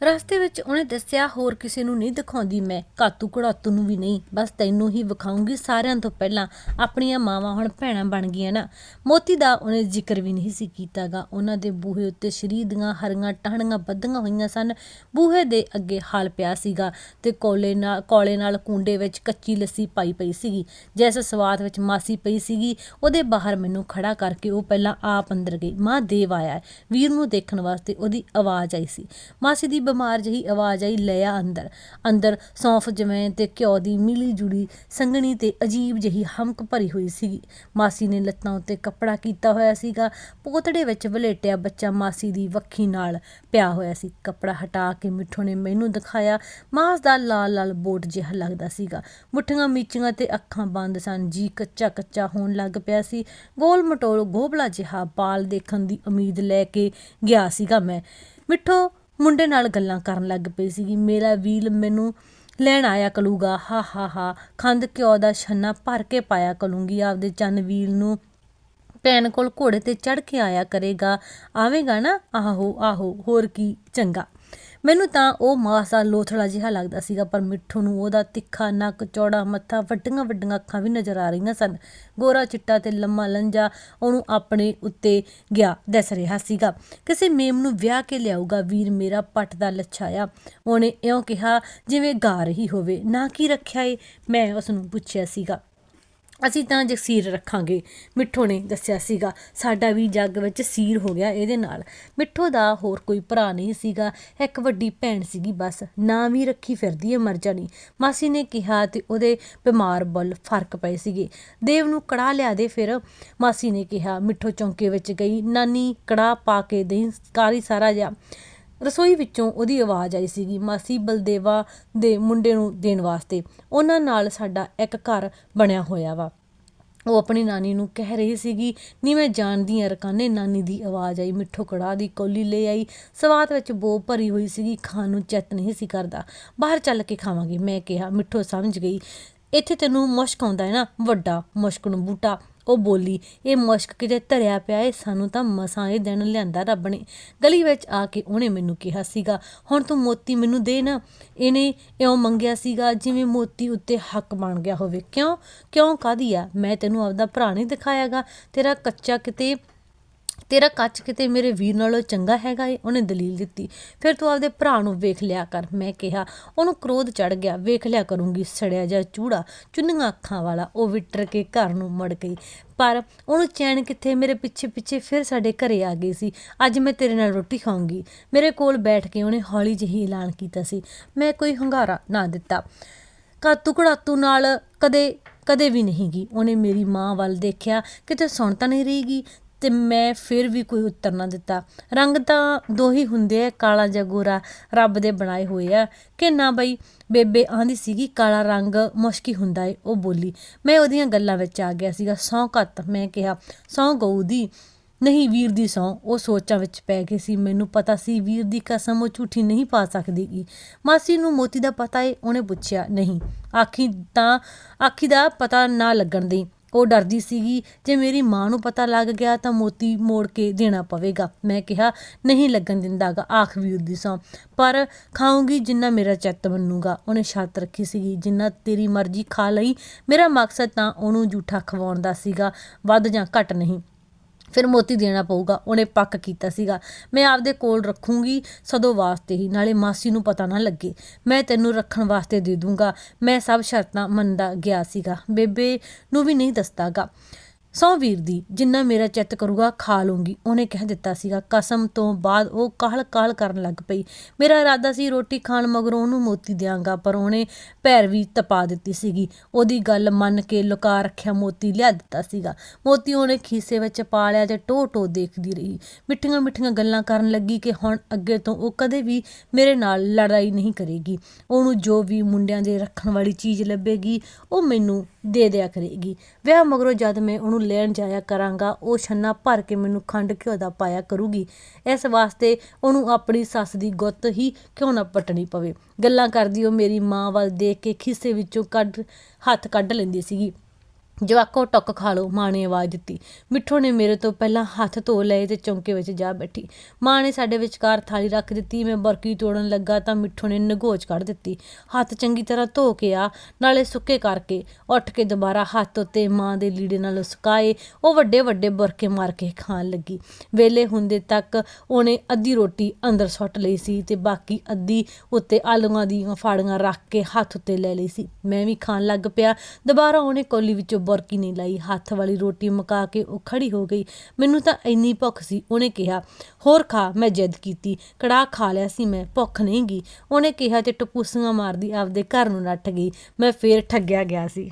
ਰਸਤੇ ਵਿੱਚ ਉਹਨੇ ਦੱਸਿਆ, ਹੋਰ ਕਿਸੇ ਨੂੰ ਨਹੀਂ ਦਿਖਾਉਂਦੀ ਮੈਂ। ਕਾਤੂ ਘੜਾਤੂ ਨੂੰ ਵੀ ਨਹੀਂ। ਬਸ ਤੈਨੂੰ ਹੀ ਵਿਖਾਉਂਗੀ ਸਾਰਿਆਂ ਤੋਂ ਪਹਿਲਾਂ। ਆਪਣੀਆਂ ਮਾਵਾਂ ਹੁਣ ਭੈਣਾਂ ਬਣ ਗਈਆਂ ਨਾ। ਮੋਤੀ ਦਾ ਉਹਨੇ ਜ਼ਿਕਰ ਵੀ ਨਹੀਂ ਸੀ ਕੀਤਾਗਾ। ਉਹਨਾਂ ਦੇ ਬੂਹੇ ਉੱਤੇ ਸ਼ਰੀਰ ਦੀਆਂ ਹਰੀਆਂ ਟਾਹਣੀਆਂ ਬੱਧੀਆਂ ਹੋਈਆਂ ਸਨ। ਬੂਹੇ ਦੇ ਅੱਗੇ ਹਾਲ ਪਿਆ ਸੀਗਾ ਤੇ ਕੋਲੇ ਨਾਲ ਕੋਲੇ ਨਾਲ ਕੁੰਡੇ ਵਿੱਚ ਕੱਚੀ ਲੱਸੀ ਪਾਈ ਪਈ ਸੀਗੀ। ਜਿਸ ਸਵਾਦ ਵਿੱਚ ਮਾਸੀ ਪਈ ਸੀਗੀ, ਉਹਦੇ ਬਾਹਰ ਮੈਨੂੰ ਖੜਾ ਕਰਕੇ ਉਹ ਪਹਿਲਾਂ ਆਪ ਅੰਦਰ ਗਈ। ਮਾਂ ਦੇਵ ਆਇਆ। ਵੀਰ ਨੂੰ ਦੇਖਣ ਵਾਸਤੇ ਉਹਦੀ ਆਵਾਜ਼ ਆਈ ਸੀ। ਮਾਸੀ ਦੀ ਬਿਮਾਰ ਜਿਹੀ ਆਵਾਜ਼ ਆਈ ਲਿਆ ਅੰਦਰ। ਅੰਦਰ ਸੌਂਫ ਜਵੈਣ ਤੇ ਘਿਓ ਦੀ ਮਿਲੀ ਜੁਲੀ ਸੰਘਣੀ ਤੇ ਅਜੀਬ ਜਿਹੀ ਹਮਕ ਭਰੀ ਹੋਈ ਸੀਗੀ। ਮਾਸੀ ਨੇ ਲੱਤਾਂ ਉੱਤੇ ਕੱਪੜਾ ਕੀਤਾ ਹੋਇਆ ਸੀਗਾ। ਪੋਤੜੇ ਵਿੱਚ ਵਲੇਟਿਆ ਬੱਚਾ ਮਾਸੀ ਦੀ ਵੱਖੀ ਨਾਲ ਪਿਆ ਹੋਇਆ ਸੀ। ਕੱਪੜਾ ਹਟਾ ਕੇ ਮਿੱਠੂ ਨੇ ਮੈਨੂੰ ਦਿਖਾਇਆ। ਮਾਸ ਦਾ ਲਾਲ ਲਾਲ ਬੋਟ ਜਿਹਾ ਲੱਗਦਾ ਸੀਗਾ। ਮੁੱਠੀਆਂ, ਮੀਚੀਆਂ ਤੇ ਅੱਖਾਂ ਬੰਦ ਸਨ। ਜੀ ਕੱਚਾ ਕੱਚਾ ਹੋਣ ਲੱਗ ਪਿਆ ਸੀ। ਗੋਲ ਮਟੋਲ ਗੋਬਲਾ ਜਿਹਾ ਪਾਲ ਦੇਖਣ ਦੀ ਉਮੀਦ ਲੈ ਕੇ ਗਿਆ ਸੀਗਾ ਮੈਂ। ਮਿੱਠੋ ਮੁੰਡੇ ਨਾਲ ਗੱਲਾਂ ਕਰਨ ਲੱਗ ਪਈ ਸੀਗੀ। ਮੇਰਾ ਵੀਲ ਮੈਨੂੰ ਲੈਣ ਆਇਆ ਕਲੂਗਾ ਹਾ ਹਾ ਹਾ। ਖੰਦ ਘਿਓ ਦਾ ਛੰਨਾ ਭਰ ਕੇ ਪਾਇਆ ਕਲੂੰਗੀ ਆਪਦੇ ਚੰਨ ਵੀਲ ਨੂੰ ਭੈਣ ਕੋਲ ਘੋੜੇ ਤੇ ਚੜ ਕੇ ਆਇਆ ਕਰੇਗਾ। ਆਵੇਗਾ ਨਾ? ਆਹੋ ਆਹੋ। ਹੋਰ ਕੀ? ਚੰਗਾ। ਮੈਨੂੰ ਤਾਂ ਉਹ ਮਾਸਾ ਲੋਥੜਾ ਜਿਹਾ ਲੱਗਦਾ ਸੀਗਾ, ਪਰ ਮਿੱਠੂ ਨੂੰ ਉਹਦਾ ਤਿੱਖਾ ਨੱਕ, ਚੌੜਾ ਮੱਥਾ, ਵੱਡੀਆਂ ਵੱਡੀਆਂ ਅੱਖਾਂ ਵੀ ਨਜ਼ਰ ਆ ਰਹੀਆਂ ਸਨ। ਗੋਰਾ ਚਿੱਟਾ ਤੇ ਲੰਮਾ ਲੰਜਾ ਉਹਨੂੰ ਆਪਣੇ ਉੱਤੇ ਗਿਆ ਦਿਸ ਰਿਹਾ ਸੀਗਾ। ਕਿਸੇ ਮੇਮ ਨੂੰ ਵਿਆਹ ਕੇ ਲਿਆਊਗਾ, ਵੀਰ ਮੇਰਾ ਪੱਟ ਦਾ ਲੱਛਾ ਆ ਉਹਨੇ ਇਉਂ ਕਿਹਾ ਜਿਵੇਂ ਗਾ ਰਹੀ ਹੋਵੇ। ਨਾ ਕੀ ਰੱਖਿਆ ਏ? ਮੈਂ ਉਸ ਨੂੰ ਪੁੱਛਿਆ ਸੀਗਾ। ਅਸੀਂ ਤਾਂ ਜਗਸੀਰ ਰੱਖਾਂਗੇ। ਮਿੱਠੂ ਨੇ ਦੱਸਿਆ ਸੀਗਾ, ਸਾਡਾ ਵੀ ਜੱਗ ਵਿੱਚ ਸੀਰ ਹੋ ਗਿਆ ਇਹਦੇ ਨਾਲ। ਮਿੱਠੂ ਦਾ ਹੋਰ ਕੋਈ ਭਰਾ ਨਹੀਂ ਸੀਗਾ, ਇੱਕ ਵੱਡੀ ਭੈਣ ਸੀਗੀ ਬਸ, ਨਾਂ ਵੀ ਰੱਖੀ ਫਿਰਦੀ ਹੈ ਮਰ ਜਾਣੀ। ਮਾਸੀ ਨੇ ਕਿਹਾ ਤੇ ਉਹਦੇ ਬਿਮਾਰ ਬੁੱਲ ਫ਼ਰਕ ਪਏ ਸੀਗੇ। ਦੇਵ ਨੂੰ ਕੜਾ ਲਿਆ ਦੇ ਫਿਰ, ਮਾਸੀ ਨੇ ਕਿਹਾ, ਮਿੱਠੂ ਚੌਂਕੇ ਵਿੱਚ ਗਈ, ਨਾਨੀ ਕੜਾ ਪਾ ਕੇ ਦੇਈ ਕਾਰੀ ਸਾਰਾ ਜਿਹਾ। ਰਸੋਈ ਵਿੱਚੋਂ ਉਹਦੀ ਆਵਾਜ਼ ਆਈ ਸੀਗੀ, ਮਾਸੀ ਬਲਦੇਵਾ ਦੇ ਮੁੰਡੇ ਨੂੰ ਦੇਣ ਵਾਸਤੇ। ਉਹਨਾਂ ਨਾਲ ਸਾਡਾ ਇੱਕ ਘਰ ਬਣਿਆ ਹੋਇਆ ਵਾ। ਉਹ ਆਪਣੀ ਨਾਨੀ ਨੂੰ ਕਹਿ ਰਹੀ ਸੀਗੀ, ਨੀ ਮੈਂ ਜਾਣਦੀ ਆ ਰਕਾਨੇ, ਨਾਨੀ ਦੀ ਆਵਾਜ਼ ਆਈ, ਮਿੱਠੋ ਕੜਾਹ ਦੀ ਕੌਲੀ ਲੈ ਆਈ। ਸਵਾਦ ਵਿੱਚ ਬੋ ਭਰੀ ਹੋਈ ਸੀਗੀ, ਖਾਣ ਨੂੰ ਚਿੱਤ ਨਹੀਂ ਸੀ ਕਰਦਾ। ਬਾਹਰ ਚੱਲ ਕੇ ਖਾਵਾਂਗੇ। ਮੈਂ ਕਿਹਾ, ਮਿੱਠੋ ਸਮਝ ਗਈ। ਇੱਥੇ ਤੈਨੂੰ ਮੁਸ਼ਕ ਆਉਂਦਾ ਹੈ ਨਾ, ਵੱਡਾ ਮੁਸ਼ਕ ਨੂੰ ਬੂਟਾ ਉਹ ਬੋਲੀ, ਇਹ ਮੁਸ਼ਕ ਕਿਤੇ ਧਰਿਆ ਪਿਆ ਏ ਸਾਨੂੰ ਤਾਂ ਮਸਾਂ ਇਹ ਦਿਨ ਲਿਆਂਦਾ ਰੱਬ ਨੇ। ਗਲੀ ਵਿੱਚ ਆ ਕੇ ਉਹਨੇ ਮੈਨੂੰ ਕਿਹਾ ਸੀਗਾ, ਹੁਣ ਤੂੰ ਮੋਤੀ ਮੈਨੂੰ ਦੇ ਨਾ। ਇਹਨੇ ਇਉਂ ਮੰਗਿਆ ਸੀਗਾ, ਜਿਵੇਂ ਮੋਤੀ ਉੱਤੇ ਹੱਕ ਬਣ ਗਿਆ ਹੋਵੇ। ਕਿਉਂ? ਕਿਉਂ ਕਾਦੀ ਆ? ਮੈਂ ਤੈਨੂੰ ਆਪਦਾ ਭਰਾ ਨਹੀਂ ਦਿਖਾਇਆਗਾ। ਤੇਰਾ ਕੱਚਾ ਕਿਤੇ ਤੇਰਾ ਕੱਚ ਕਿਤੇ ਮੇਰੇ ਵੀਰ ਨਾਲੋਂ ਚੰਗਾ ਹੈਗਾ ਏ? ਉਹਨੇ ਦਲੀਲ ਦਿੱਤੀ। ਫਿਰ ਤੂੰ ਆਪਦੇ ਭਰਾ ਨੂੰ ਵੇਖ ਲਿਆ ਕਰ। ਮੈਂ ਕਿਹਾ, ਉਹਨੂੰ ਕ੍ਰੋਧ ਚੜ ਗਿਆ। ਵੇਖ ਲਿਆ ਕਰੂੰਗੀ, ਸੜਿਆ ਜਾ ਚੂੜਾ। ਚੁੰਨੀਆਂ ਅੱਖਾਂ ਵਾਲਾ, ਉਹ ਵਿਟਰ ਕੇ ਘਰ ਨੂੰ ਮੜ ਗਈ। ਪਰ ਉਹਨੂੰ ਚੈਨ ਕਿੱਥੇ? ਮੇਰੇ ਪਿੱਛੇ ਪਿੱਛੇ ਫਿਰ ਸਾਡੇ ਘਰੇ ਆ ਗਈ ਸੀ। ਅੱਜ ਮੈਂ ਤੇਰੇ ਨਾਲ ਰੋਟੀ ਖਾਊਂਗੀ। ਮੇਰੇ ਕੋਲ ਬੈਠ ਕੇ ਉਹਨੇ ਹੌਲੀ ਜਿਹੀ ਐਲਾਨ ਕੀਤਾ ਸੀ। ਮੈਂ ਕੋਈ ਹੰਗਾਰਾ ਨਾ ਦਿੱਤਾ। ਕਾਤੂ ਘੜਾਤੂ ਨਾਲ ਕਦੇ ਕਦੇ ਵੀ ਨਹੀਂ ਗੀ ਉਹਨੇ ਮੇਰੀ ਮਾਂ ਵੱਲ ਦੇਖਿਆ। ਕਿਤੇ ਸੁਣ ਤਾਂ ਨਹੀਂ ਰਹੀਗੀ ਤੇ ਮੈਂ ਫਿਰ ਵੀ ਕੋਈ ਉੱਤਰ ਨਾ ਦਿੱਤਾ। ਰੰਗ ਤਾਂ ਦੋ ਹੀ ਹੁੰਦੇ ਆ, ਕਾਲਾ ਜਾਂ ਗੋਰਾ, ਰੱਬ ਦੇ ਬਣਾਏ ਹੋਏ ਆ। ਕਿ ਨਾ ਬਈ, ਬੇਬੇ ਆਂਦੀ ਸੀਗੀ, ਕਾਲਾ ਰੰਗ ਮੁਸ਼ਕੀ ਹੁੰਦਾ ਏ, ਉਹ ਬੋਲੀ। ਮੈਂ ਉਹਦੀਆਂ ਗੱਲਾਂ ਵਿੱਚ ਆ ਗਿਆ ਸੀਗਾ ਸੌ ਘੱਤ ਮੈਂ ਕਿਹਾ ਸੌ ਗਊ ਦੀ? ਨਹੀਂ, ਵੀਰ ਦੀ ਸਹੁੰ। ਉਹ ਸੋਚਾਂ ਵਿੱਚ ਪੈ ਗਈ ਸੀ, ਮੈਨੂੰ ਪਤਾ ਸੀ ਵੀਰ ਦੀ ਕਸਮ ਉਹ ਝੂਠੀ ਨਹੀਂ ਪਾ ਸਕਦੀਗੀ। ਮਾਸੀ ਨੂੰ ਮੋਤੀ ਦਾ ਪਤਾ ਏ, ਉਹਨੇ ਪੁੱਛਿਆ, ਨਹੀਂ, ਆਖੀ ਤਾਂ, ਆਖੀ ਦਾ ਪਤਾ ਨਾ ਲੱਗਣ ਦੀ ਉਹ ਡਰਦੀ ਸੀਗੀ, ਜੇ ਮੇਰੀ ਮਾਂ ਨੂੰ ਪਤਾ ਲੱਗ ਗਿਆ ਤਾਂ ਮੋਤੀ ਮੋੜ ਕੇ ਦੇਣਾ ਪਵੇਗਾ। ਮੈਂ ਕਿਹਾ, ਨਹੀਂ ਲੱਗਣ ਦਿੰਦਾਗਾ, ਆਖ ਵੀਰ ਦੀ ਸੌਂ। ਪਰ ਖਾਊਂਗੀ ਜਿੰਨਾ ਮੇਰਾ ਚਿੱਤ ਮੰਨੂਗਾ। ਉਹਨੇ ਸ਼ਰਤ ਰੱਖੀ ਸੀਗੀ, ਜਿੰਨਾ ਤੇਰੀ ਮਰਜ਼ੀ ਖਾ ਲਈ, ਮੇਰਾ ਮਕਸਦ ਤਾਂ ਉਹਨੂੰ ਝੂਠਾ ਖਵਾਉਣ ਦਾ ਸੀਗਾ, ਵੱਧ ਜਾਂ ਘੱਟ ਨਹੀਂ। ਫਿਰ ਮੋਤੀ ਦੇਣਾ ਪਊਗਾ, ਉਹਨੇ ਪੱਕ ਕੀਤਾ ਸੀਗਾ। ਮੈਂ ਆਪਦੇ ਕੋਲ ਰੱਖੂੰਗੀ ਸਦੋਂ ਵਾਸਤੇ ਹੀ, ਨਾਲੇ ਮਾਸੀ ਨੂੰ ਪਤਾ ਨਾ ਲੱਗੇ। ਮੈਂ ਤੈਨੂੰ ਰੱਖਣ ਵਾਸਤੇ ਦੇ ਦੂੰਗਾ। ਮੈਂ ਸਭ ਸ਼ਰਤਾਂ ਮੰਨਦਾ ਗਿਆ ਸੀਗਾ। ਬੇਬੇ ਨੂੰ ਵੀ ਨਹੀਂ ਦੱਸਦਾਗਾ। ਸੌ ਵੀਰ ਦੀ ਜਿੰਨਾ ਮੇਰਾ ਚਿੱਤ ਕਰੂਗਾ ਖਾ ਲੂੰਗੀ। ਉਹਨੇ ਕਹਿ ਦਿੱਤਾ ਸੀਗਾ, ਕਸਮ ਤੋਂ ਬਾਅਦ ਉਹ ਕਾਹਲ ਕਾਹਲ ਕਰਨ ਲੱਗ ਪਈ। ਮੇਰਾ ਇਰਾਦਾ ਸੀ ਰੋਟੀ ਖਾਣ ਮਗਰੋਂ ਉਹਨੂੰ ਮੋਤੀ ਦਿਆਂਗਾ, ਪਰ ਉਹਨੇ ਪੈਰ ਵੀ ਤਪਾ ਦਿੱਤੀ ਸੀਗੀ। ਉਹਦੀ ਗੱਲ ਮੰਨ ਕੇ ਲੁਕਾ ਰੱਖਿਆ ਮੋਤੀ, ਲਿਆ ਦਿੱਤਾ ਸੀਗਾ। ਮੋਤੀ ਉਹਨੇ ਖੀਸੇ ਵਿੱਚ ਪਾ ਲਿਆ ਤੇ ਟੋ ਟੋ ਦੇਖਦੀ ਰਹੀ। ਮਿੱਠੀਆਂ ਮਿੱਠੀਆਂ ਗੱਲਾਂ ਕਰਨ ਲੱਗੀ ਕਿ ਹੁਣ ਅੱਗੇ ਤੋਂ ਉਹ ਕਦੇ ਵੀ ਮੇਰੇ ਨਾਲ ਲੜਾਈ ਨਹੀਂ ਕਰੇਗੀ। ਉਹਨੂੰ ਜੋ ਵੀ ਮੁੰਡਿਆਂ ਦੇ ਰੱਖਣ ਵਾਲੀ ਚੀਜ਼ ਲੱਭੇਗੀ, ਉਹ ਮੈਨੂੰ ਦੇ ਦਿਆ ਕਰੇਗੀ। ਵਿਆਹ ਮਗਰੋਂ ਜਦ ਮੈਂ ਉਹਨੂੰ ਲੈਣ ਜਾਇਆ ਕਰਾਂਗਾ, ਉਹ ਛੰਨਾ ਭਰ ਕੇ ਮੈਨੂੰ ਖੰਡ ਘਿਓ ਦਾ ਪਾਇਆ ਕਰੂਗੀ। ਇਸ ਵਾਸਤੇ ਉਹਨੂੰ ਆਪਣੀ ਸੱਸ ਦੀ ਗੁੱਤ ਹੀ ਕਿਉਂ ਨਾ ਪਟਣੀ ਪਵੇ। ਗੱਲਾਂ ਕਰਦੀ ਉਹ ਮੇਰੀ ਮਾਂ ਵੱਲ ਦੇਖ ਕੇ ਖਿੱਸੇ ਵਿੱਚੋਂ ਕੱਢ, ਹੱਥ ਕੱਢ ਲੈਂਦੀ ਸੀਗੀ। ਜਵਾਕੋ, ਟੁੱਕ ਖਾ ਲਓ ਮਾਂ ਨੇ ਆਵਾਜ਼ ਦਿੱਤੀ। ਮਿੱਠੂ ਨੇ ਮੇਰੇ ਤੋਂ ਪਹਿਲਾਂ ਹੱਥ ਧੋ ਲਏ ਤੇ ਚੌਂਕੇ ਵਿੱਚ ਜਾ ਬੈਠੀ। ਮਾਂ ਨੇ ਸਾਡੇ ਵਿਚਕਾਰ ਥਾਲੀ ਰੱਖ ਦਿੱਤੀ, ਮੈਂ ਬਰਕੀ ਤੋੜਨ ਲੱਗਾ ਤਾਂ ਮਿੱਠੂ ਨੇ ਨਗੋਚ ਕੱਢ ਦਿੱਤੀ। ਹੱਥ ਚੰਗੀ ਤਰ੍ਹਾਂ ਧੋ ਕੇ ਆ, ਨਾਲੇ ਸੁੱਕੇ ਕਰਕੇ ਉੱਠ ਕੇ ਦੁਬਾਰਾ ਹੱਥ ਉੱਤੇ ਮਾਂ ਦੇ ਲੀੜੇ ਨਾਲ ਸੁਕਾਏ, ਉਹ ਵੱਡੇ ਵੱਡੇ ਬਰਕੇ ਮਾਰ ਕੇ ਖਾਣ ਲੱਗੀ। ਵੇਲੇ ਹੁੰਦੇ ਤੱਕ ਉਹਨੇ ਅੱਧੀ ਰੋਟੀ ਅੰਦਰ ਸੁੱਟ ਲਈ ਸੀ ਤੇ ਬਾਕੀ ਅੱਧੀ ਉੱਤੇ ਆਲੂਆਂ ਦੀਆਂ ਫਾੜੀਆਂ ਰੱਖ ਕੇ ਹੱਥ ਉੱਤੇ ਲੈ ਲਈ ਸੀ। ਮੈਂ ਵੀ ਖਾਣ ਲੱਗ ਪਿਆ। ਦੁਬਾਰਾ ਉਹਨੇ ਕੋਲੀ ਵਿੱਚੋਂ ਬੁਰਕੀ ਨਹੀਂ ਲਾਈ, ਹੱਥ ਵਾਲੀ ਰੋਟੀ ਮੁਕਾ ਕੇ ਉਹ ਖੜੀ ਹੋ ਗਈ। ਮੈਨੂੰ ਤਾਂ ਇੰਨੀ ਭੁੱਖ ਸੀ, ਉਹਨੇ ਕਿਹਾ, ਹੋਰ ਖਾ, ਮੈਂ ਜਿੱਦ ਕੀਤੀ, ਕੜਾਹ ਖਾ ਲਿਆ ਸੀ ਮੈਂ, ਭੁੱਖ ਨਹੀਂ ਗਈ। ਉਹਨੇ ਕਿਹਾ ਤੇ ਟਪੂਸੀਆਂ ਮਾਰਦੀ ਆਪਦੇ ਘਰ ਨੂੰ ਨੱਠ ਗਈ, ਮੈਂ ਫੇਰ ਠੱਗਿਆ ਗਿਆ ਸੀ।